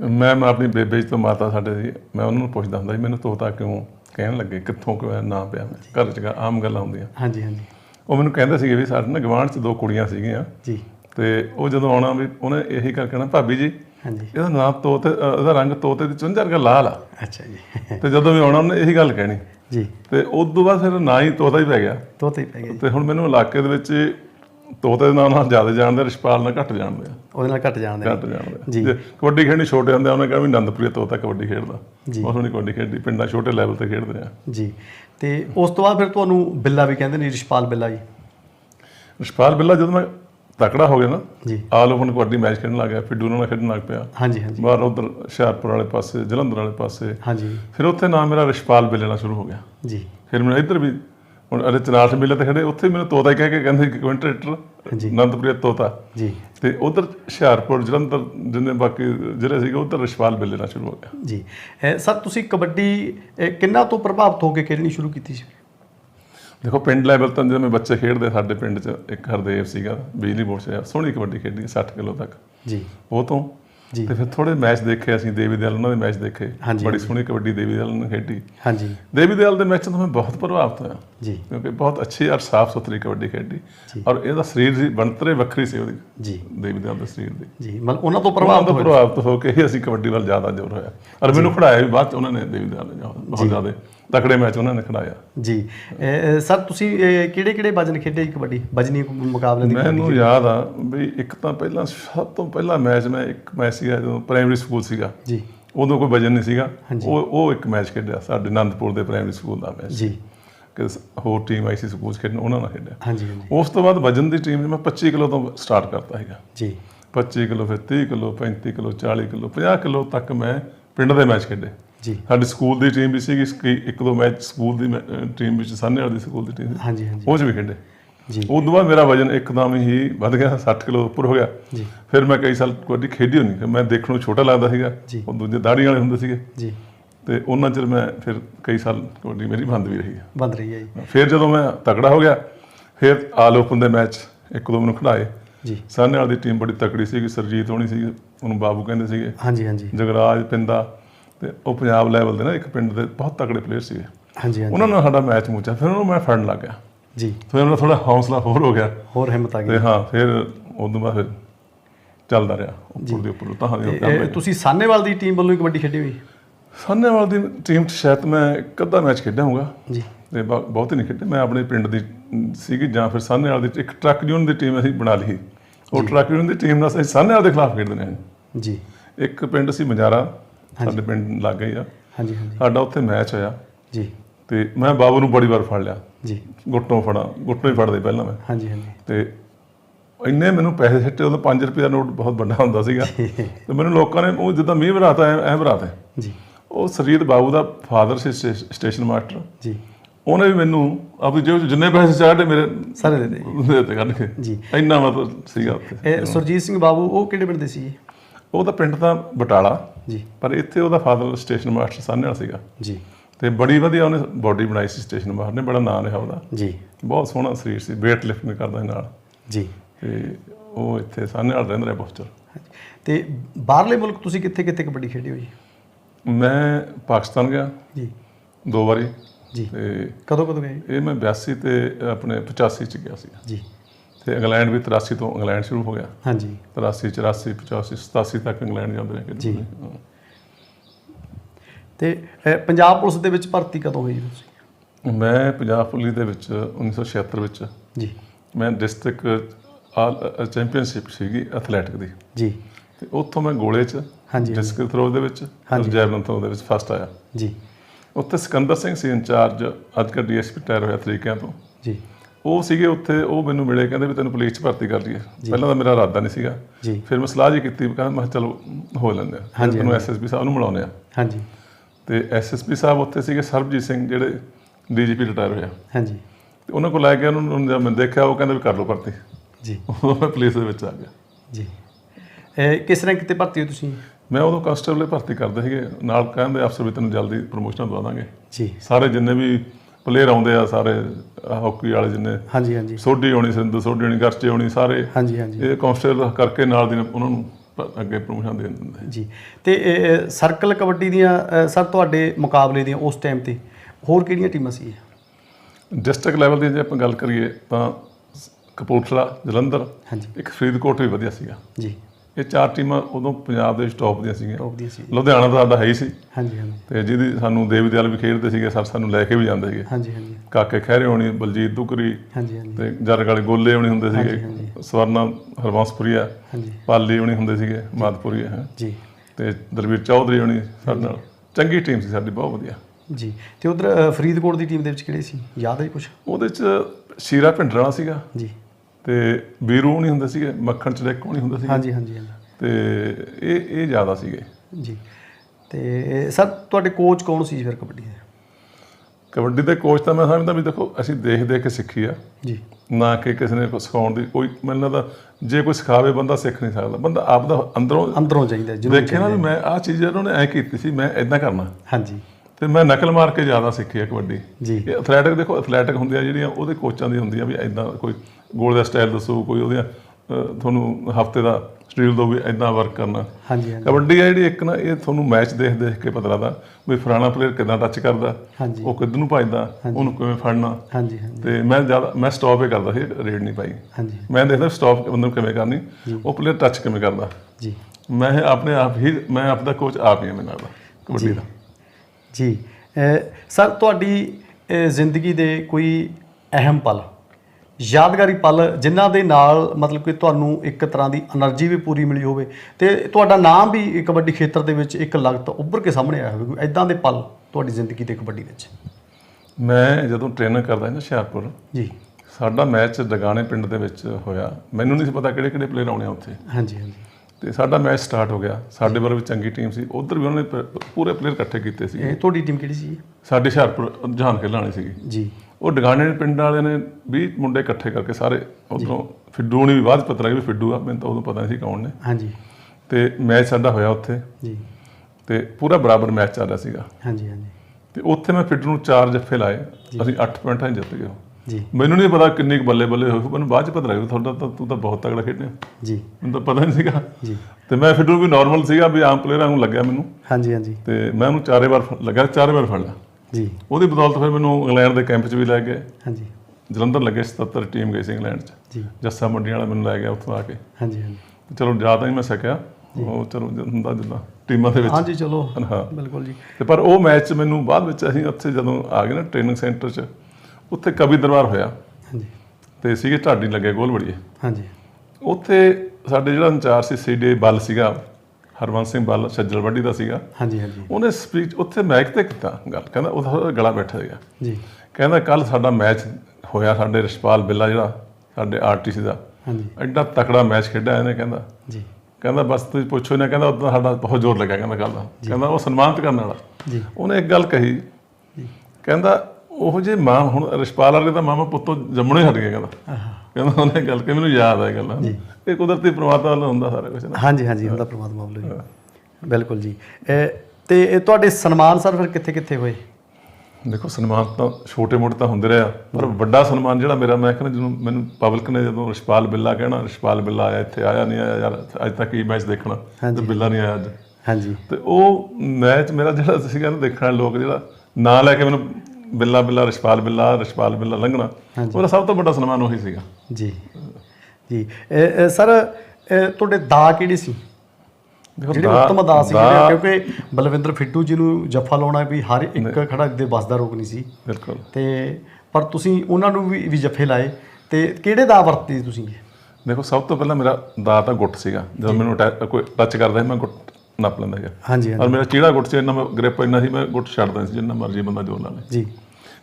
[SPEAKER 2] ਮੈਂ ਮੈਂ ਆਪਣੀ ਬੇਬੇ ਜੀ ਤੋਂ ਮਾਤਾ ਸਾਡੇ ਸੀ ਮੈਂ ਉਹਨਾਂ ਨੂੰ ਪੁੱਛਦਾ ਹੁੰਦਾ ਸੀ ਮੈਨੂੰ ਤੋਤਾ ਕਿਉਂ ਕਹਿਣ ਲੱਗੇ? ਕਿੱਥੋਂ ਕਿਉਂ ਨਾਂ ਪਿਆ? ਘਰ 'ਚ ਆਮ ਗੱਲਾਂ ਹੁੰਦੀਆਂ।
[SPEAKER 1] ਹਾਂਜੀ ਹਾਂਜੀ।
[SPEAKER 2] ਉਹ ਮੈਨੂੰ ਕਹਿੰਦੇ ਸੀਗੇ ਵੀ ਸਾਡੇ ਨਾ ਗਵਾਂਢ 'ਚ ਦੋ ਕੁੜੀਆਂ ਸੀਗੀਆਂ।
[SPEAKER 1] ਜੀ।
[SPEAKER 2] ਤੇ ਉਹ ਜਦੋਂ ਆਉਣਾ ਵੀ ਉਹਨੇ ਇਹੀ ਕਰ ਕਹਿਣਾ ਭਾਬੀ ਜੀ
[SPEAKER 1] ਹਾਂਜੀ।
[SPEAKER 2] ਇਹਦਾ ਨਾਮ ਤੋਤੇ ਇਹਦਾ ਰੰਗ ਤੋਤੇ ਦੀ ਚੁੰਝ ਵਰਗਾ ਲਾਲ ਆ।
[SPEAKER 1] ਅੱਛਾ ਜੀ।
[SPEAKER 2] ਤੇ ਜਦੋਂ ਵੀ ਆਉਣਾ ਉਹਨੇ ਇਹੀ ਗੱਲ ਕਹਿਣੀ।
[SPEAKER 1] ਜੀ।
[SPEAKER 2] ਤੇ ਉਸ ਤੋਂ ਬਾਅਦ ਫਿਰ ਨਾਂ ਹੀ ਤੋਤਾ ਹੀ ਪੈ ਗਿਆ।
[SPEAKER 1] ਤੋਤਾ ਹੀ ਪੈ ਗਿਆ
[SPEAKER 2] ਤੇ ਹੁਣ ਮੈਨੂੰ ਇਲਾਕੇ ਦੇ ਵਿੱਚ ਤੋਤੇ ਦੇ ਨਾਮ ਨਾਲ ਜ਼ਿਆਦਾ ਜਾਣਦੇ ਰਿਸ਼ਪਾਲ ਨਾਲ ਘੱਟ ਜਾਣਦੇ ਆ।
[SPEAKER 1] ਉਹਦੇ ਨਾਲ ਘੱਟ ਜਾਣਦੇ।
[SPEAKER 2] ਘੱਟ ਜਾਣਦੇ ਆ।
[SPEAKER 1] ਜੀ।
[SPEAKER 2] ਕਬੱਡੀ ਖੇਡਣੀ ਛੋਟੇ ਹੁੰਦੇ ਉਹਨੇ ਕਿਹਾ ਵੀ ਆਨੰਦਪੁਰੀ ਤੋਤਾ ਕਬੱਡੀ ਖੇਡਦਾ।
[SPEAKER 1] ਜੀ।
[SPEAKER 2] ਬਹੁਤ ਸੋਹਣੀ ਕਬੱਡੀ ਖੇਡੀ ਪਿੰਡਾਂ ਛੋਟੇ ਲੈਵਲ ਤੇ ਖੇਡਦੇ ਆ।
[SPEAKER 1] ਜੀ। ਤੇ ਉਸ ਤੋਂ ਬਾਅਦ ਫਿਰ ਤੁਹਾਨੂੰ ਬਿੱਲਾ ਵੀ ਕਹਿੰਦੇ ਨੇ ਰਿਸ਼ਪਾਲ ਬਿੱਲਾ ਜੀ।
[SPEAKER 2] ਰਿਸ਼ਪਾਲ ਬਿੱਲਾ ਜਦੋਂ ਮੈਂ ਤਕੜਾ ਹੋ ਗਿਆ ਨਾ
[SPEAKER 1] ਜੀ।
[SPEAKER 2] ਆਲ ਓਪਨ ਕਬੱਡੀ ਮੈਚ ਖੇਡਣ ਲੱਗ ਗਿਆ ਫਿਰ ਡੂਰੋ ਨਾਲ ਖੇਡਣ ਲੱਗ ਪਿਆ।
[SPEAKER 1] ਹਾਂਜੀ ਹਾਂਜੀ।
[SPEAKER 2] ਬਾਹਰ ਉਧਰ ਹੁਸ਼ਿਆਰਪੁਰ ਵਾਲੇ ਪਾਸੇ ਜਲੰਧਰ ਵਾਲੇ ਪਾਸੇ।
[SPEAKER 1] ਹਾਂਜੀ।
[SPEAKER 2] ਫਿਰ ਉੱਥੇ ਨਾਮ ਮੇਰਾ ਰਿਸ਼ਪਾਲ ਬਿੱਲੇ ਨਾਲ ਸ਼ੁਰੂ ਹੋ ਗਿਆ।
[SPEAKER 1] ਜੀ।
[SPEAKER 2] ਫਿਰ ਮੈਨੂੰ ਇੱਧਰ ਵੀ ਹੁਣ ਅਰੇ ਚਨਾਰ ਮੇਲੇ ਤੇ ਖੜੇ ਉੱਥੇ ਮੈਨੂੰ ਤੋਤਾ ਹੀ ਕਹਿ ਕੇ ਕਹਿੰਦੇ ਕਮੈਂਟੇਟਰ
[SPEAKER 1] ਜੀ।
[SPEAKER 2] ਅਨੰਦਪੁਰੀ ਤੋਤਾ।
[SPEAKER 1] ਜੀ।
[SPEAKER 2] ਤੇ ਉਧਰ ਹੁਸ਼ਿਆਰਪੁਰ ਜਲੰਧਰ ਜਿੰਨੇ ਬਾਕੀ ਜ਼ਿਲ੍ਹੇ ਸੀਗੇ ਉਧਰ ਰਿਸ਼ਪਾਲ ਬਿੱਲੇ ਨਾਲ ਸ਼ੁਰੂ ਹੋ ਗਿਆ।
[SPEAKER 1] ਜੀ। ਸਰ ਤੁਸੀਂ ਕਬੱਡੀ ਕਿੰਨਾ ਤੋਂ ਪ੍ਰਭਾਵਿਤ ਹੋ ਕੇ ਖੇਡਣੀ ਸ਼ੁਰੂ ਕੀਤੀ ਸੀ?
[SPEAKER 2] ਦੇਖੋ ਪਿੰਡ ਲੈਵਲ ਤਾਂ ਜਿਵੇਂ ਬੱਚੇ ਖੇਡਦੇ ਸਾਡੇ ਪਿੰਡ 'ਚ ਇੱਕ ਹਰਦੇਵ ਸੀਗਾ ਬਿਜਲੀ ਬੋਰਡ 'ਚ ਸੋਹਣੀ ਕਬੱਡੀ ਖੇਡੀ 60 ਕਿਲੋ ਤੱਕ।
[SPEAKER 1] ਜੀ।
[SPEAKER 2] ਉਹ ਤੋਂ
[SPEAKER 1] ਜੀ।
[SPEAKER 2] ਤੇ ਫਿਰ ਥੋੜੇ ਮੈਚ ਦੇਖੇ ਅਸੀਂ ਦੇਵੀ ਦਿਆਲ ਉਹਨਾਂ ਦੇ ਮੈਚ ਦੇਖੇ। ਬੜੀ ਸੋਹਣੀ ਕਬੱਡੀ ਦੇਵੀ ਦਿਆਲ ਨੇ ਖੇਡੀ।
[SPEAKER 1] ਹਾਂਜੀ।
[SPEAKER 2] ਦੇਵੀ ਦਿਆਲ ਦੇ ਮੈਚ ਤੋਂ ਮੈਂ ਬਹੁਤ ਪ੍ਰਭਾਵਿਤ ਹੋਇਆ।
[SPEAKER 1] ਜੀ।
[SPEAKER 2] ਕਿਉਂਕਿ ਬਹੁਤ ਅੱਛੀ ਔਰ ਸਾਫ਼ ਸੁਥਰੀ ਕਬੱਡੀ ਖੇਡੀ। ਔਰ ਇਹਦਾ ਸਰੀਰ ਦੀ ਬਣਤਰੇ ਵੱਖਰੀ ਸੀ ਉਹਦੀ।
[SPEAKER 1] ਜੀ।
[SPEAKER 2] ਦੇਵੀ ਦਿਆਲ ਦੇ ਸਰੀਰ ਦੀ।
[SPEAKER 1] ਜੀ ਮਤਲਬ ਉਹਨਾਂ ਤੋਂ
[SPEAKER 2] ਪ੍ਰਭਾਵਿਤ
[SPEAKER 1] ਹੋਏ
[SPEAKER 2] ਪ੍ਰਭਾਵਿਤ ਹੋ ਕੇ ਹੀ ਅਸੀਂ ਕਬੱਡੀ ਵੱਲ ਜ਼ਿਆਦਾ ਜ਼ੋਰ ਹੋਇਆ। ਔਰ ਮੈਨੂੰ ਖੜਾਇਆ ਵੀ ਬਾਅਦ ਚ ਉਹਨਾਂ ਨੇ ਦੇਵੀ ਦਿਆਲ ਨੇ ਬਹੁਤ ਜ਼ਿਆਦਾ। ਤਕੜੇ ਮੈਚ ਉਹਨਾਂ ਨੇ ਖੜਾਇਆ
[SPEAKER 1] ਜੀ। ਸਰ ਤੁਸੀਂ ਕਿਹੜੇ ਕਿਹੜੇ ਵਜਨ ਖੇਡੇ ਕਬੱਡੀ? ਵਜਨੀ ਮੁਕਾਬਲੇ ਦੀ
[SPEAKER 2] ਮੈਨੂੰ ਯਾਦ ਆ ਵੀ ਇੱਕ ਤਾਂ ਪਹਿਲਾਂ ਸਭ ਤੋਂ ਪਹਿਲਾ ਮੈਚ ਮੈਂ ਇੱਕ ਮੈਚ ਸੀਗਾ ਜਦੋਂ ਪ੍ਰਾਇਮਰੀ ਸਕੂਲ ਸੀਗਾ।
[SPEAKER 1] ਜੀ।
[SPEAKER 2] ਉਦੋਂ ਕੋਈ ਵਜਨ ਨਹੀਂ ਸੀਗਾ। ਉਹ ਉਹ ਇੱਕ ਮੈਚ ਖੇਡਿਆ ਸਾਡੇ ਆਨੰਦਪੁਰ ਦੇ ਪ੍ਰਾਇਮਰੀ ਸਕੂਲ ਦਾ ਮੈਚ।
[SPEAKER 1] ਜੀ।
[SPEAKER 2] ਕਿ ਹੋਰ ਟੀਮ ਆਈ ਸੀ ਸਕੂਲ ਖੇਡਣ ਉਹਨਾਂ ਨਾਲ ਖੇਡਿਆ।
[SPEAKER 1] ਹਾਂਜੀ
[SPEAKER 2] ਉਸ ਤੋਂ ਬਾਅਦ ਵਜਨ ਦੀ ਟੀਮ 'ਚ ਮੈਂ 25 ਕਿਲੋ ਤੋਂ ਸਟਾਰਟ ਕਰਤਾ ਸੀਗਾ।
[SPEAKER 1] ਜੀ।
[SPEAKER 2] 25 ਕਿਲੋ ਫਿਰ 30 ਕਿਲੋ 35 ਕਿਲੋ 40 ਕਿਲੋ 50 ਕਿਲੋ ਤੱਕ ਮੈਂ ਪਿੰਡ ਦੇ ਮੈਚ ਖੇਡੇ।
[SPEAKER 1] ਜੀ।
[SPEAKER 2] ਸਾਡੀ ਸਕੂਲ ਦੀ ਟੀਮ ਵੀ ਸੀਗੀ ਇੱਕ ਦੋ ਮੈਚ ਸਕੂਲ ਦੀ ਟੀਮ ਵਿੱਚ ਸਾਹਨੇ ਵਾਲੀ ਸਕੂਲ ਦੀ ਟੀਮ
[SPEAKER 1] ਹਾਂਜੀ ਹਾਂਜੀ।
[SPEAKER 2] ਉਹ 'ਚ ਵੀ ਖੇਡੇ।
[SPEAKER 1] ਜੀ।
[SPEAKER 2] ਉਸ ਤੋਂ ਬਾਅਦ ਮੇਰਾ ਵਜਨ ਇੱਕਦਮ ਹੀ ਵੱਧ ਗਿਆ 60 ਕਿਲੋ ਉੱਪਰ ਹੋ ਗਿਆ।
[SPEAKER 1] ਜੀ।
[SPEAKER 2] ਫਿਰ ਮੈਂ ਕਈ ਸਾਲ ਕਬੱਡੀ ਖੇਡੀ ਹੋਣੀ ਮੈਂ ਦੇਖਣ ਨੂੰ ਛੋਟਾ ਲੱਗਦਾ ਸੀਗਾ। ਉਹ ਦੂਜੇ ਦਾੜੀਆਂ ਵਾਲੇ ਹੁੰਦੇ ਸੀਗੇ।
[SPEAKER 1] ਜੀ।
[SPEAKER 2] ਤੇ ਉਹਨਾਂ ਚਿਰ ਮੈਂ ਫਿਰ ਕਈ ਸਾਲ ਕਬੱਡੀ ਮੇਰੀ ਬੰਦ ਵੀ ਰਹੀ ਹੈ
[SPEAKER 1] ਬੰਦ ਰਹੀ ਹੈ ਜੀ।
[SPEAKER 2] ਫਿਰ ਜਦੋਂ ਮੈਂ ਤਕੜਾ ਹੋ ਗਿਆ ਫਿਰ ਆਲ ਓਪਨ ਦੇ ਮੈਚ ਇੱਕ ਦੋ ਮੈਨੂੰ ਖਿਡਾਏ।
[SPEAKER 1] ਜੀ।
[SPEAKER 2] ਸਾਹਨੇ ਵਾਲੀ ਟੀਮ ਬੜੀ ਤਕੜੀ ਸੀਗੀ ਸਰਜੀਤ ਹੋਣੀ ਸੀ ਉਹਨੂੰ ਬਾਬੂ ਕਹਿੰਦੇ ਸੀਗੇ।
[SPEAKER 1] ਹਾਂਜੀ ਹਾਂਜੀ।
[SPEAKER 2] ਜਗਰਾਜ ਪਿੰਦਾ ਤੇ ਉਹ ਪੰਜਾਬ ਲੈਵਲ ਦੇ ਨਾ ਇੱਕ ਪਿੰਡ ਦੇ ਬਹੁਤ ਤਕੜੇ ਪਲੇਅਰ ਸੀਗੇ।
[SPEAKER 1] ਹਾਂਜੀ ਹਾਂਜੀ।
[SPEAKER 2] ਉਹਨਾਂ ਨਾਲ ਸਾਡਾ ਮੈਚ ਮੁੱਚਾ ਫਿਰ ਉਹਨੂੰ ਮੈਂ ਫੜਨ ਲੱਗ ਗਿਆ।
[SPEAKER 1] ਜੀ।
[SPEAKER 2] ਫਿਰ ਮੇਰਾ ਥੋੜਾ ਹੌਸਲਾ ਹੋਰ ਹੋ ਗਿਆ।
[SPEAKER 1] ਹੋਰ ਹਿੰਮਤ ਆ ਗਈ।
[SPEAKER 2] ਤੇ ਹਾਂ ਫਿਰ ਉਦੋਂ ਬਾਅਦ ਫਿਰ ਚੱਲਦਾ ਰਿਹਾ ਉੱਪਰ ਦੇ ਉੱਪਰ ਤਾਂ ਹਾਂ
[SPEAKER 1] ਤੁਸੀਂ ਸਾਹਨੇਵਾਲ ਦੀ ਟੀਮ ਵੱਲੋਂ ਹੀ ਕਬੱਡੀ ਖੇਡੀ ਹੋਈ?
[SPEAKER 2] ਸਾਹਨੇਵਾਲ ਦੀ ਟੀਮ 'ਚ ਸ਼ਾਇਦ ਮੈਂ ਇੱਕ ਅੱਧਾ ਮੈਚ ਖੇਡਿਆ ਹੋਊਗਾ।
[SPEAKER 1] ਜੀ।
[SPEAKER 2] ਤੇ ਬਹੁਤ ਹੀ ਨਹੀਂ ਖੇਡੇ। ਮੈਂ ਆਪਣੇ ਪਿੰਡ ਦੀ ਸੀਗੀ ਜਾਂ ਫਿਰ ਸਾਹਨੇਵਾਲ ਦੀ ਇੱਕ ਟਰੱਕ ਯੂਨੀਅਨ ਦੀ ਟੀਮ ਅਸੀਂ ਬਣਾ ਲਈ। ਉਹ ਟਰੱਕ ਯੂਨੀਅਨ ਦੀ ਟੀਮ ਨਾਲ ਅਸੀਂ ਸਾਹਨੇਵਾਲ ਦੇ ਖਿਲਾਫ ਖੇਡਦੇ ਨੇ
[SPEAKER 1] ਜੀ।
[SPEAKER 2] ਇੱਕ ਪਿੰਡ ਸੀ ਮਜਾਰਾ। ਸਾਡੇ ਪਿੰਡ ਲੱਗ ਹੀ ਆ।
[SPEAKER 1] ਹਾਂਜੀ ਹਾਂਜੀ।
[SPEAKER 2] ਸਾਡਾ ਉੱਥੇ ਮੈਚ ਹੋਇਆ।
[SPEAKER 1] ਜੀ।
[SPEAKER 2] ਤੇ ਮੈਂ ਬਾਬੂ ਨੂੰ ਬੜੀ ਵਾਰ ਫੜ ਲਿਆ।
[SPEAKER 1] ਜੀ।
[SPEAKER 2] ਗੁੱਟੋਂ ਫੜਾ ਗੁੱਟੋਂ ਹੀ ਫੜਦੇ ਪਹਿਲਾਂ ਮੈਂ।
[SPEAKER 1] ਹਾਂਜੀ ਹਾਂਜੀ।
[SPEAKER 2] ਤੇ ਇੰਨੇ ਮੈਨੂੰ ਪੈਸੇ ਸਿੱਟੇ ਉਦੋਂ 5 ਰੁਪਏ ਦਾ ਨੋਟ ਬਹੁਤ ਵੱਡਾ ਹੁੰਦਾ ਸੀਗਾ। ਤੇ ਮੈਨੂੰ ਲੋਕਾਂ ਨੇ ਉਹ ਜਿੱਦਾਂ ਮੀਂਹ ਬਰਾਤਾ ਐ ਹੈ।
[SPEAKER 1] ਜੀ।
[SPEAKER 2] ਉਹ ਸਰਜੀਤ ਬਾਬੂ ਦਾ ਫਾਦਰ ਸੀ ਸਟੇ- ਸਟੇਸ਼ਨ ਮਾਸਟਰ।
[SPEAKER 1] ਜੀ।
[SPEAKER 2] ਉਹਨੇ ਵੀ ਮੈਨੂੰ ਆਪਣੀ ਜੇਬ 'ਚ ਜਿੰਨੇ ਪੈਸੇ ਚਾਹੇ ਮੇਰੇ
[SPEAKER 1] ਸਾਰੇ ਦੇ ਦੇ।
[SPEAKER 2] ਦੇ ਤੇ ਕੱਢ ਕੇ।
[SPEAKER 1] ਜੀ।
[SPEAKER 2] ਇੰਨਾ ਮਤਲਬ ਸੀਗਾ ਉੱਥੇ।
[SPEAKER 1] ਇਹ ਸੁਰਜੀਤ ਸਿੰਘ ਬਾਬੂ ਉਹ ਕਿਹੜੇ ਪਿੰਡ ਦੇ ਸੀ?
[SPEAKER 2] ਉਹ ਤਾਂ ਪਿੰਡ ਤਾਂ ਬਟਾਲਾ।
[SPEAKER 1] ਜੀ।
[SPEAKER 2] ਪਰ ਇੱਥੇ ਉਹਦਾ ਫਾਦਰ ਸਟੇਸ਼ਨ ਮਾਸਟਰ ਸਾਹਨੇ ਵਾਲਾ ਸੀਗਾ।
[SPEAKER 1] ਜੀ।
[SPEAKER 2] ਤੇ ਬੜੀ ਵਧੀਆ ਉਹਨੇ ਬਾਡੀ ਬਣਾਈ ਸੀ ਸਟੇਸ਼ਨ ਮਾਸਟਰ ਨੇ ਬੜਾ ਨਾਮ ਰਿਹਾ ਉਹਦਾ।
[SPEAKER 1] ਜੀ।
[SPEAKER 2] ਬਹੁਤ ਸੋਹਣਾ ਸਰੀਰ ਸੀ weight lifting ਕਰਦਾ ਸੀ ਨਾਲ।
[SPEAKER 1] ਜੀ।
[SPEAKER 2] ਤੇ ਉਹ ਇੱਥੇ ਸਾਹਨੇ ਵਾਲਾ ਰਹਿੰਦਾ ਰਿਹਾ ਪੋਸਟਰ
[SPEAKER 1] ਤੇ ਬਾਹਰਲੇ ਮੁਲਕ ਤੁਸੀਂ ਕਿੱਥੇ ਕਿੱਥੇ ਕਬੱਡੀ ਖੇਡੇ ਹੋ ਜੀ?
[SPEAKER 2] ਮੈਂ ਪਾਕਿਸਤਾਨ ਗਿਆ।
[SPEAKER 1] ਜੀ।
[SPEAKER 2] ਦੋ ਵਾਰੀ।
[SPEAKER 1] ਜੀ।
[SPEAKER 2] ਤੇ
[SPEAKER 1] ਕਦੋਂ ਕਦੋਂ ਗਏ?
[SPEAKER 2] ਇਹ ਮੈਂ 82 ਤੇ ਆਪਣੇ 85 ਚ ਗਿਆ ਸੀ।
[SPEAKER 1] ਜੀ।
[SPEAKER 2] ਤੇ ਇੰਗਲੈਂਡ ਵੀ 83 ਤੋਂ ਇੰਗਲੈਂਡ ਸ਼ੁਰੂ ਹੋ ਗਿਆ।
[SPEAKER 1] ਹਾਂਜੀ।
[SPEAKER 2] 83 84 85 87 ਤੱਕ ਇੰਗਲੈਂਡ ਜਾਂਦੇ ਰਹੇ
[SPEAKER 1] ਜੀ। ਤੇ ਪੰਜਾਬ ਪੁਲਿਸ ਦੇ ਵਿੱਚ ਭਰਤੀ ਕਦੋਂ ਹੋਈ ਤੁਸੀਂ?
[SPEAKER 2] ਮੈਂ ਪੰਜਾਬ ਪੁਲਿਸ ਦੇ ਵਿੱਚ 1976 ਵਿੱਚ।
[SPEAKER 1] ਜੀ।
[SPEAKER 2] ਮੈਂ ਡਿਸਟ੍ਰਿਕਟ ਆਲ ਚੈਂਪੀਅਨਸ਼ਿਪ ਸੀਗੀ ਐਥਲੈਟਿਕ ਦੀ।
[SPEAKER 1] ਜੀ।
[SPEAKER 2] ਤੇ ਉੱਥੋਂ ਮੈਂ ਗੋਲੇ 'ਚ
[SPEAKER 1] ਹਾਂਜੀ।
[SPEAKER 2] ਡਿਸਕ ਥਰੋ ਦੇ ਵਿੱਚ
[SPEAKER 1] ਹਾਂਜੀ।
[SPEAKER 2] ਜੈਵਲਨ ਥਰੋ ਦੇ ਵਿੱਚ ਫਸਟ ਆਇਆ।
[SPEAKER 1] ਜੀ।
[SPEAKER 2] ਉੱਥੇ ਸਿਕੰਦਰ ਸਿੰਘ ਸੀ ਇੰਚਾਰਜ ਅੱਜ ਕੱਲ੍ਹ ਡੀਐਸਪੀ ਟਾਇਰ ਹੋਇਆ ਤਰੀਕਿਆਂ ਤੋਂ।
[SPEAKER 1] ਜੀ।
[SPEAKER 2] ਉਹ ਸੀਗੇ ਉੱਥੇ ਉਹ ਮੈਨੂੰ ਮਿਲੇ ਕਹਿੰਦੇ ਵੀ ਤੈਨੂੰ ਪੁਲਿਸ 'ਚ ਭਰਤੀ ਕਰ ਲਈਏ। ਪਹਿਲਾਂ ਤਾਂ ਮੇਰਾ ਇਰਾਦਾ ਨਹੀਂ ਸੀਗਾ। ਫਿਰ ਮੈਂ ਸਲਾਹ ਜੀ ਕੀਤੀ ਕਹਿੰਦਾ ਮੈਂ ਚਲੋ ਹੋ ਲੈਂਦੇ ਆ। ਤੈਨੂੰ ਐਸਐਸਪੀ ਸਾਹਿਬ ਨੂੰ ਮਿਲਾਉਂਦੇ ਆ।
[SPEAKER 1] ਹਾਂਜੀ।
[SPEAKER 2] ਤੇ ਐਸਐਸਪੀ ਸਾਹਿਬ ਉੱਥੇ ਸੀਗੇ ਸਰਬਜੀਤ ਸਿੰਘ ਜਿਹੜੇ ਡੀਜੀਪੀ ਰਿਟਾਇਰ ਹੋਇਆ
[SPEAKER 1] ਹਾਂਜੀ।
[SPEAKER 2] ਤੇ ਉਹਨਾਂ ਕੋਲ ਲੈ ਕੇ ਉਹਨਾਂ ਨੂੰ ਮੈਂ ਦੇਖਿਆ ਉਹ ਕਹਿੰਦੇ ਵੀ ਕਰ ਲਓ ਭਰਤੀ।
[SPEAKER 1] ਜੀ।
[SPEAKER 2] ਉਦੋਂ ਮੈਂ ਪੁਲਿਸ ਦੇ ਵਿੱਚ ਆ ਗਿਆ।
[SPEAKER 1] ਜੀ। ਇਹ ਕਿਸ ਰੈਂਕ ਤੇ ਭਰਤੀ ਹੋ ਤੁਸੀਂ?
[SPEAKER 2] ਮੈਂ ਉਦੋਂ ਕਨਸਟੇਬਲ ਭਰਤੀ ਕਰਦੇ ਸੀਗੇ। ਨਾਲ ਕਹਿੰਦੇ ਅਫਸਰ ਵੀ ਤੈਨੂੰ ਜਲਦੀ ਪ੍ਰਮੋਸ਼ਨ ਦਵਾ ਦਾਂਗੇ।
[SPEAKER 1] ਜੀ।
[SPEAKER 2] ਸਾਰੇ ਜਿੰਨੇ ਵੀ ਪਲੇਅਰ ਆਉਂਦੇ ਆ ਸਾਰੇ ਹਾਕੀ ਵਾਲੇ ਜਿੰਨੇ।
[SPEAKER 1] ਹਾਂਜੀ ਹਾਂਜੀ।
[SPEAKER 2] ਸੋਢੀ ਹੋਣੀ ਸਿੰਧੂ ਸੋਢੀ ਹੋਣੀ ਗਰਚੇ ਹੋਣੀ ਸਾਰੇ।
[SPEAKER 1] ਹਾਂਜੀ ਹਾਂਜੀ।
[SPEAKER 2] ਇਹ ਕਨਸਟੇਬਲ ਕਰਕੇ ਨਾਲ ਦੀ ਉਹਨਾਂ ਨੂੰ ਅੱਗੇ ਪ੍ਰਮੋਸ਼ਨ ਦੇ ਦਿੰਦੇ
[SPEAKER 1] ਜੀ। ਤੇ ਸਰਕਲ ਕਬੱਡੀ ਦੀਆਂ ਸਰ ਤੁਹਾਡੇ ਮੁਕਾਬਲੇ ਦੀਆਂ ਉਸ ਟਾਈਮ ਤੇ ਹੋਰ ਕਿਹੜੀਆਂ ਟੀਮਾਂ ਸੀ
[SPEAKER 2] ਡਿਸਟ੍ਰਿਕਟ ਲੈਵਲ ਦੀ ਜੇ ਆਪਾਂ ਗੱਲ ਕਰੀਏ ਤਾਂ ਕਪੂਰਥਲਾ ਜਲੰਧਰ।
[SPEAKER 1] ਹਾਂਜੀ।
[SPEAKER 2] ਇੱਕ ਫਰੀਦਕੋਟ ਵੀ ਵਧੀਆ ਸੀਗਾ।
[SPEAKER 1] ਜੀ।
[SPEAKER 2] ਇਹ ਚਾਰ ਟੀਮਾਂ ਉਦੋਂ ਪੰਜਾਬ ਦੇ ਟੌਪ ਦੀਆਂ ਸੀਗੀਆਂ।
[SPEAKER 1] ਟੌਪ ਦੀਆਂ ਸੀ
[SPEAKER 2] ਲੁਧਿਆਣਾ ਤਾਂ ਸਾਡਾ ਹੈ ਹੀ ਸੀ।
[SPEAKER 1] ਹਾਂਜੀ ਹਾਂਜੀ।
[SPEAKER 2] ਤੇ ਜਿਹਦੀ ਸਾਨੂੰ ਦੇਵਦਿਆਲ ਵੀ ਖੇਡਦੇ ਸੀਗੇ ਸਰ ਸਾਨੂੰ ਲੈ ਕੇ ਵੀ ਜਾਂਦੇ ਸੀਗੇ।
[SPEAKER 1] ਹਾਂਜੀ ਹਾਂਜੀ।
[SPEAKER 2] ਕਾਕੇ ਖਹਿਰੇ ਹੋਣੀ ਬਲਜੀਤ ਦੁਕਰੀ
[SPEAKER 1] ਹਾਂਜੀ ਹਾਂਜੀ।
[SPEAKER 2] ਤੇ ਜਰਗ ਵਾਲੇ ਗੋਲੇ ਹੋਣੀ ਹੁੰਦੇ ਸੀਗੇ। ਸਵਰਨਾ ਹਰਵੰਸਪੁਰੀਆ
[SPEAKER 1] ਹਾਂਜੀ।
[SPEAKER 2] ਪਾਲੀ ਹੋਣੀ ਹੁੰਦੇ ਸੀਗੇ ਮਾਦਪੁਰੀਆ ਹੈ।
[SPEAKER 1] ਜੀ।
[SPEAKER 2] ਤੇ ਦਲਵੀਰ ਚੌਧਰੀ ਹੋਣੀ ਸਾਡੇ ਨਾਲ। ਚੰਗੀ ਟੀਮ ਸੀ ਸਾਡੀ ਬਹੁਤ ਵਧੀਆ।
[SPEAKER 1] ਜੀ। ਤੇ ਉਧਰ ਫਰੀਦਕੋਟ ਦੀ ਟੀਮ ਦੇ ਵਿੱਚ ਕਿਹੜੇ ਸੀ? ਯਾਦ ਹੈ ਕੁਛ?
[SPEAKER 2] ਉਹਦੇ ਚ ਸ਼ੀਰਾ ਭਿੰਡਰਾਣਾ ਸੀਗਾ।
[SPEAKER 1] ਜੀ।
[SPEAKER 2] ਤੇ ਵੀਰੂ ਹੋਣੀ ਹੁੰਦੇ ਸੀਗੇ ਮੱਖਣ ਚੜੈਕ ਹੋਣੀ ਹੁੰਦੇ ਸੀਗੇ।
[SPEAKER 1] ਹਾਂਜੀ ਹਾਂਜੀ
[SPEAKER 2] ਤੇ ਇਹ ਇਹ ਜ਼ਿਆਦਾ ਸੀਗੇ।
[SPEAKER 1] ਜੀ। ਤੇ ਸਰ ਤੁਹਾਡੇ ਕੋਚ ਕੌਣ ਸੀ ਫਿਰ ਕਬੱਡੀ ਦੇ?
[SPEAKER 2] ਕਬੱਡੀ ਦੇ ਕੋਚ ਤਾਂ ਮੈਂ ਸਮਝਦਾ ਵੀ ਦੇਖੋ ਅਸੀਂ ਦੇਖ ਦੇਖ ਕੇ ਸਿੱਖੀ ਆ।
[SPEAKER 1] ਜੀ।
[SPEAKER 2] ਨਾ ਕਿ ਕਿਸੇ ਨੇ ਸਿਖਾਉਣ ਦੀ ਕੋਈ ਮੈਨੂੰ ਲੱਗਦਾ ਜੇ ਕੋਈ ਸਿਖਾਵੇ ਬੰਦਾ ਸਿੱਖ ਨਹੀਂ ਸਕਦਾ। ਬੰਦਾ ਆਪ ਦਾ ਅੰਦਰੋਂ
[SPEAKER 1] ਅੰਦਰੋਂ ਚਾਹੀਦਾ ਜਰੂਰ
[SPEAKER 2] ਦੇਖੇ ਨਾ ਵੀ ਮੈਂ ਆਹ ਚੀਜ਼ ਇਹਨਾਂ ਨੇ ਐ ਕੀਤੀ ਸੀ ਮੈਂ ਇਦਾਂ ਕਰਨਾ।
[SPEAKER 1] ਹਾਂਜੀ।
[SPEAKER 2] ਤੇ ਮੈਂ ਨਕਲ ਮਾਰ ਕੇ ਜ਼ਿਆਦਾ ਸਿੱਖੀ ਹੈ ਕਬੱਡੀ।
[SPEAKER 1] ਜੀ।
[SPEAKER 2] ਇਹ ਐਥਲੈਟਿਕ ਦੇਖੋ ਐਥਲੈਟਿਕ ਹੁੰਦੀਆਂ ਜਿਹੜੀਆਂ ਉਹਦੇ ਕੋਚਾਂ ਦੀ ਹੁੰਦੀਆਂ ਵੀ ਇਦਾਂ ਕੋਈ ਗੋਲ ਦਾ ਸਟਾਈਲ ਦੱਸੋ ਕੋਈ ਉਹਦੀਆਂ ਅਹ, ਤੁਹਾਨੂੰ ਹਫ਼ਤੇ ਦਾ ਸ਼ਡਿਊਲ ਦੋ ਵੀ ਇਦਾਂ ਵਰਕ ਕਰਨਾ।
[SPEAKER 1] ਹਾਂਜੀ
[SPEAKER 2] ਕਬੱਡੀ ਆ ਜਿਹੜੀ ਇੱਕ ਨਾ ਇਹ ਤੁਹਾਨੂੰ ਮੈਚ ਦੇਖ ਦੇਖ ਕੇ ਪਤਾ ਲੱਗਦਾ ਵੀ ਫਲਾਣਾ ਪਲੇਅਰ ਕਿਦਾਂ ਟੱਚ ਕਰਦਾ ਉਹ ਕਿੱਧਰ ਨੂੰ ਭੱਜਦਾ ਉਹਨੂੰ ਕਿਵੇਂ ਫੜਨਾ।
[SPEAKER 1] ਹਾਂਜੀ ਹਾਂਜੀ।
[SPEAKER 2] ਤੇ ਮੈਂ ਜ਼ਿਆਦਾ ਮੈਂ ਸਟਾਪ ਹੀ ਕਰਦਾ ਸੀ ਰੇਡ ਨਹੀਂ ਪਾਈ।
[SPEAKER 1] ਹਾਂਜੀ।
[SPEAKER 2] ਮੈਂ ਦੇਖਦਾ ਸਟਾਪ ਬੰਦੇ ਨੂੰ ਕਿਵੇਂ ਕਰਨੀ ਉਹ ਪਲੇਅਰ ਟੱਚ ਕਿਵੇਂ ਕਰਦਾ।
[SPEAKER 1] ਜੀ।
[SPEAKER 2] ਮੈਂ ਆਪਣੇ ਆਪ ਹੀ ਮੈਂ ਆਪ ਦਾ ਕੋਚ ਆਪ ਹੀ ਹਾਂ ਮੈਨੂੰ ਕਬੱਡੀ ਦਾ।
[SPEAKER 1] ਜੀ। ਸਰ ਤੁਹਾਡੀ ਜ਼ਿੰਦਗੀ ਦੇ ਕੋਈ ਅਹਿਮ ਪਲ? ਯਾਦਗਾਰੀ ਪਲ ਜਿਨ੍ਹਾਂ ਦੇ ਨਾਲ ਮਤਲਬ ਕਿ ਤੁਹਾਨੂੰ ਇੱਕ ਤਰ੍ਹਾਂ ਦੀ એનર્ਜੀ ਵੀ ਪੂਰੀ ਮਿਲੀ ਹੋਵੇ ਤੇ ਤੁਹਾਡਾ ਨਾਮ ਵੀ ਕਬੱਡੀ ਖੇਤਰ ਦੇ ਵਿੱਚ ਇੱਕ ਲਗਤ ਉੱਭਰ ਕੇ ਸਾਹਮਣੇ ਆਇਆ ਹੋਵੇ ਕੋਈ ਐਦਾਂ ਦੇ ਪਲ ਤੁਹਾਡੀ ਜ਼ਿੰਦਗੀ ਦੇ ਕਬੱਡੀ ਵਿੱਚ?
[SPEAKER 2] ਮੈਂ ਜਦੋਂ ਟ੍ਰੇਨਰ ਕਰਦਾ ਸੀ ਨਾ ਹੁਸ਼ਿਆਰਪੁਰ
[SPEAKER 1] ਜੀ।
[SPEAKER 2] ਸਾਡਾ ਮੈਚ ਦਗਾਣੇ ਪਿੰਡ ਦੇ ਵਿੱਚ ਹੋਇਆ। ਮੈਨੂੰ ਨਹੀਂ ਸੀ ਪਤਾ ਕਿਹੜੇ ਕਿਹੜੇ ਪਲੇਅਰ ਆਉਣੇ ਆ ਉੱਥੇ।
[SPEAKER 1] ਹਾਂਜੀ ਹਾਂਜੀ।
[SPEAKER 2] ਤੇ ਸਾਡਾ ਮੈਚ ਸਟਾਰਟ ਹੋ ਗਿਆ। ਸਾਡੇ ਵੱਲ ਵੀ ਚੰਗੀ ਟੀਮ ਸੀ। ਉਧਰ ਵੀ ਉਹਨਾਂ ਨੇ ਪੂਰੇ ਪਲੇਅਰ ਇਕੱਠੇ ਕੀਤੇ ਸੀ
[SPEAKER 1] ਇਹ ਤੁਹਾਡੀ ਟੀਮ ਕਿਹੜੀ ਸੀ?
[SPEAKER 2] ਸਾਡੇ ਹੁਸ਼ਿਆਰਪੁਰ ਜਹਾਨ ਖੇਲਾਣੀ ਸੀਗੀ।
[SPEAKER 1] ਜੀ।
[SPEAKER 2] ਉਹ ਡਗਾਣੇ ਦੇ ਪਿੰਡ ਵਾਲਿਆਂ ਨੇ 20 ਮੁੰਡੇ ਇਕੱਠੇ ਕਰਕੇ ਸਾਰੇ ਉਧਰੋਂ ਫਿੱਡੂ ਨੇ ਵੀ ਬਾਅਦ ਪਤਾ ਲੱਗਾ ਵੀ ਫਿੱਡੂ ਆ ਮੈਨੂੰ ਤਾਂ ਉਦੋਂ ਪਤਾ ਨਹੀਂ ਸੀ ਕੌਣ ਨੇ।
[SPEAKER 1] ਹਾਂਜੀ।
[SPEAKER 2] ਤੇ ਮੈਚ ਸਾਡਾ ਹੋਇਆ ਉੱਥੇ।
[SPEAKER 1] ਜੀ।
[SPEAKER 2] ਤੇ ਪੂਰਾ ਬਰਾਬਰ ਮੈਚ ਚੱਲ ਰਿਹਾ ਸੀਗਾ।
[SPEAKER 1] ਹਾਂਜੀ ਹਾਂਜੀ।
[SPEAKER 2] ਤੇ ਉੱਥੇ ਮੈਂ ਫਿੱਡੂ ਨੂੰ ਚਾਰ ਜੱਫੇ ਲਾਏ। ਅਸੀਂ 8 ਪੁਆਇੰਟਾਂ ਜਿੱਤ ਗਏ।
[SPEAKER 1] ਜੀ।
[SPEAKER 2] ਮੈਨੂੰ ਨਹੀਂ ਪਤਾ ਕਿੰਨੀ ਕੁ ਬੱਲੇ ਬੱਲੇ ਹੋਈ ਮੈਨੂੰ ਬਾਅਦ 'ਚ ਪਤਾ ਲੱਗਾ ਤੁਹਾਡਾ ਤਾਂ ਤੂੰ ਤਾਂ ਬਹੁਤ ਤਗੜਾ ਖੇਡਿਆ।
[SPEAKER 1] ਜੀ।
[SPEAKER 2] ਮੈਨੂੰ ਤਾਂ ਪਤਾ ਨਹੀਂ ਸੀਗਾ।
[SPEAKER 1] ਜੀ।
[SPEAKER 2] ਤੇ ਮੈਂ ਫਿੱਡੂ ਵੀ ਨਾਰਮਲ ਸੀਗਾ ਵੀ ਆਮ ਪਲੇਅਰਾਂ ਨੂੰ ਲੱਗਿਆ ਮੈਨੂੰ।
[SPEAKER 1] ਹਾਂਜੀ ਹਾਂਜੀ।
[SPEAKER 2] ਤੇ ਮੈਂ ਉਹਨੂੰ ਚਾਰੇ ਵਾਰ ਫੜ- ਲੱਗਾ ਚਾਰੇ ਵਾਰ ਫੜ ਲਿਆ।
[SPEAKER 1] ਜੀ।
[SPEAKER 2] ਉਹਦੀ ਬਦੌਲਤ ਫਿਰ ਮੈਨੂੰ ਇੰਗਲੈਂਡ ਦੇ ਕੈਂਪ 'ਚ ਵੀ ਲੈ ਗਏ।
[SPEAKER 1] ਹਾਂਜੀ।
[SPEAKER 2] ਜਲੰਧਰ ਲੱਗੇ 77 ਟੀਮ ਗਈ ਸੀ ਇੰਗਲੈਂਡ 'ਚ।
[SPEAKER 1] ਜੀ।
[SPEAKER 2] ਜੱਸਾ ਮੰਡੀ ਵਾਲਾ ਮੈਨੂੰ ਲੈ ਗਿਆ ਉੱਥੋਂ ਆ ਕੇ।
[SPEAKER 1] ਹਾਂਜੀ ਹਾਂਜੀ।
[SPEAKER 2] ਤੇ ਚਲੋ ਜ਼ਿਆਦਾ ਨਹੀਂ ਮੈਂ ਸਕਿਆ ਉਹ ਚਲੋ ਜ- ਹੁੰਦਾ ਜਿੱਦਾਂ ਟੀਮਾਂ ਦੇ ਵਿੱਚ।
[SPEAKER 1] ਹਾਂਜੀ ਚਲੋ।
[SPEAKER 2] ਹਾਂ।
[SPEAKER 1] ਬਿਲਕੁਲ ਜੀ।
[SPEAKER 2] ਤੇ ਪਰ ਉਹ ਮੈਚ ਮੈਨੂੰ ਬਾਅਦ ਵਿੱਚ ਅਸੀਂ ਉੱਥੇ ਜਦੋਂ ਆ ਗਏ ਨਾ ਟ੍ਰੇਨਿੰਗ ਸੈਂਟਰ 'ਚ ਉੱਥੇ ਕਵੀ ਦਰਬਾਰ ਹੋਇਆ।
[SPEAKER 1] ਹਾਂਜੀ।
[SPEAKER 2] ਤੇ ਸੀਗੇ ਢਾਡੀ ਲੱਗੇ ਗੋਲ ਬੜੀਏ
[SPEAKER 1] ਹਾਂਜੀ।
[SPEAKER 2] ਉੱਥੇ ਸਾਡੇ ਜਿਹੜਾ ਇੰਚਾਰਜ ਸੀ ਸੀਡੀ ਬੱਲ ਸੀਗਾ ਹਰਵੰਸ ਸਿੰਘ ਬੱਲ ਛੱਜਲਵੱਡੀ ਦਾ ਸੀਗਾ।
[SPEAKER 1] ਹਾਂਜੀ ਹਾਂਜੀ।
[SPEAKER 2] ਉਹਨੇ ਸਪੀਚ ਉੱਥੇ ਮੈਚ ਤੇ ਕੀਤਾ ਗੱਲ ਕਹਿੰਦਾ ਉਹਦਾ ਗਲਾ ਬੈਠਾ ਸੀਗਾ।
[SPEAKER 1] ਜੀ।
[SPEAKER 2] ਕਹਿੰਦਾ ਕੱਲ ਸਾਡਾ ਮੈਚ ਹੋਇਆ ਸਾਡੇ ਰਿਸ਼ਪਾਲ ਬਿੱਲਾ ਜਿਹੜਾ ਸਾਡੇ ਆਰਟੀਸੀ ਦਾ।
[SPEAKER 1] ਹਾਂਜੀ।
[SPEAKER 2] ਐਡਾ ਤਕੜਾ ਮੈਚ ਖੇਡਿਆ ਇਹਨੇ ਕਹਿੰਦਾ।
[SPEAKER 1] ਜੀ।
[SPEAKER 2] ਕਹਿੰਦਾ ਬਸ ਤੁਸੀਂ ਪੁੱਛੋ ਨਾ ਕਹਿੰਦਾ ਉਦੋਂ ਸਾਡਾ ਬਹੁਤ ਜ਼ੋਰ ਲੱਗਾ ਕਹਿੰਦਾ ਕੱਲ ਦਾ। ਕਹਿੰਦਾ ਉਹ ਸਨਮਾਨਿਤ ਕਰਨ ਵਾਲਾ।
[SPEAKER 1] ਜੀ।
[SPEAKER 2] ਉਹਨੇ ਇੱਕ ਗੱਲ ਕਹੀ। ਕਹਿੰਦਾ ਉਹ ਜੇ ਮਾਂ ਹੁਣ ਰਿਸ਼ਪਾਲ ਵਾਲੇ ਦਾ ਮਾਮਾ ਪੁੱਤੋਂ ਜੰਮਣੋਂ ਹਟ ਗਿਆ ਕਹਿੰਦਾ। ਕਹਿੰਦਾ ਉਹਨੇ ਗੱਲ ਕਿ ਮੈਨੂੰ ਯਾਦ ਆ ਇਹ ਗੱਲਾਂ। ਇਹ ਕੁਦਰਤੀ ਪ੍ਰਮਾਤਮਾ ਵੱਲੋਂ ਹੁੰਦਾ ਸਾਰਾ ਕੁਝ ਨਾ।
[SPEAKER 1] ਹਾਂਜੀ ਹਾਂਜੀ ਹੁੰਦਾ ਪ੍ਰਮਾਤਮਾ ਵੱਲੋਂ ਜੀ। ਬਿਲਕੁਲ ਜੀ। ਇਹ ਤੇ ਇਹ ਤੁਹਾਡੇ ਸਨਮਾਨ ਸਰ ਫਿਰ ਕਿੱਥੇ ਕਿੱਥੇ ਹੋਏ?
[SPEAKER 2] ਦੇਖੋ ਸਨਮਾਨ ਤਾਂ ਛੋਟੇ ਮੋਟੇ ਤਾਂ ਹੁੰਦੇ ਰਿਹਾ ਪਰ ਵੱਡਾ ਸਨਮਾਨ ਜਿਹੜਾ ਮੇਰਾ ਮੈਂ ਕਹਿੰਦਾ ਜਦੋਂ ਮੈਨੂੰ ਪਬਲਿਕ ਨੇ ਜਦੋਂ ਰਿਸ਼ਪਾਲ ਬਿੱਲਾ ਕਹਿਣਾ ਰਿਸ਼ਪਾਲ ਬਿੱਲਾ ਆਇਆ ਇੱਥੇ ਆਇਆ ਨਹੀਂ ਆਇਆ ਯਾਰ ਅੱਜ ਤੱਕ ਹੀ ਮੈਚ ਦੇਖਣਾ ਤੇ ਬਿੱਲਾ ਨਹੀਂ ਆਇਆ ਅੱਜ।
[SPEAKER 1] ਹਾਂਜੀ।
[SPEAKER 2] ਤੇ ਉਹ ਮੈਚ ਮੇਰਾ ਜਿਹੜਾ ਸੀਗਾ ਨਾ ਦੇਖਣ ਲੋਕ ਜਿਹੜਾ ਨਾਂ ਲੈ ਕੇ ਮੈਨੂੰ ਬਿੱਲਾ ਬਿੱਲਾ ਰਿਸ਼ਪਾਲ ਬਿੱਲਾ ਰਿਸ਼ਪਾਲ ਬਿੱਲਾ ਲੰਘਣਾ ਉਹਦਾ ਸਭ ਤੋਂ ਵੱਡਾ ਸਨਮਾਨ ਉਹੀ ਸੀਗਾ।
[SPEAKER 1] ਜੀ ਜੀ। ਸਰ ਤੁਹਾਡੇ ਦਾ ਕਿਹੜੀ ਸੀ?
[SPEAKER 2] ਦੇਖੋ
[SPEAKER 1] ਜਿਹੜੇ
[SPEAKER 2] ਦਾ-
[SPEAKER 1] ਉੱਤਮ ਅਦਾਸ ਸੀ
[SPEAKER 2] ਦਾ-
[SPEAKER 1] ਕਿਉਂਕਿ ਬਲਵਿੰਦਰ ਫਿੱਟੂ ਜੀ ਨੂੰ ਜੱਫਾ ਲਾਉਣਾ ਵੀ ਹਰ ਇੱਕ ਖੜਾ ਦੇ ਬਸ ਦਾ ਰੋਕ ਨਹੀਂ ਸੀ।
[SPEAKER 2] ਬਿਲਕੁਲ।
[SPEAKER 1] ਤੇ ਪਰ ਤੁਸੀਂ ਉਹਨਾਂ ਨੂੰ ਵੀ ਵੀ ਜੱਫੇ ਲਾਏ। ਤੇ ਕਿਹੜੇ ਦਾ ਵਰਤੇ ਤੁਸੀਂ?
[SPEAKER 2] ਦੇਖੋ ਸਭ ਤੋਂ ਪਹਿਲਾਂ ਮੇਰਾ ਦਾ ਤਾਂ ਗੁੱਟ ਸੀਗਾ। ਜਦੋਂ ਮੈਨੂੰ ਕੋਈ ਟੱਚ ਕਰਦਾ ਸੀ ਮੈਂ ਗੁੱਟ ਨੱਪ ਲੈਂਦਾ ਸੀਗਾ
[SPEAKER 1] ਹਾਂਜੀ ਹਾਂਜੀ।
[SPEAKER 2] ਔਰ ਮੇਰਾ ਚੀੜਾ ਗੁੱਟ ਸੀ ਇੰਨਾ ਮੈਂ ਗ੍ਰਿਪ ਇੰਨਾ ਸੀ ਮੈਂ ਗੁੱਟ ਛੱਡਦਾ ਸੀ ਜਿੰਨਾ ਮਰਜ਼ੀ ਬੰਦਾ ਜੋਰ ਲਾ ਲੇ
[SPEAKER 1] ਜੀ।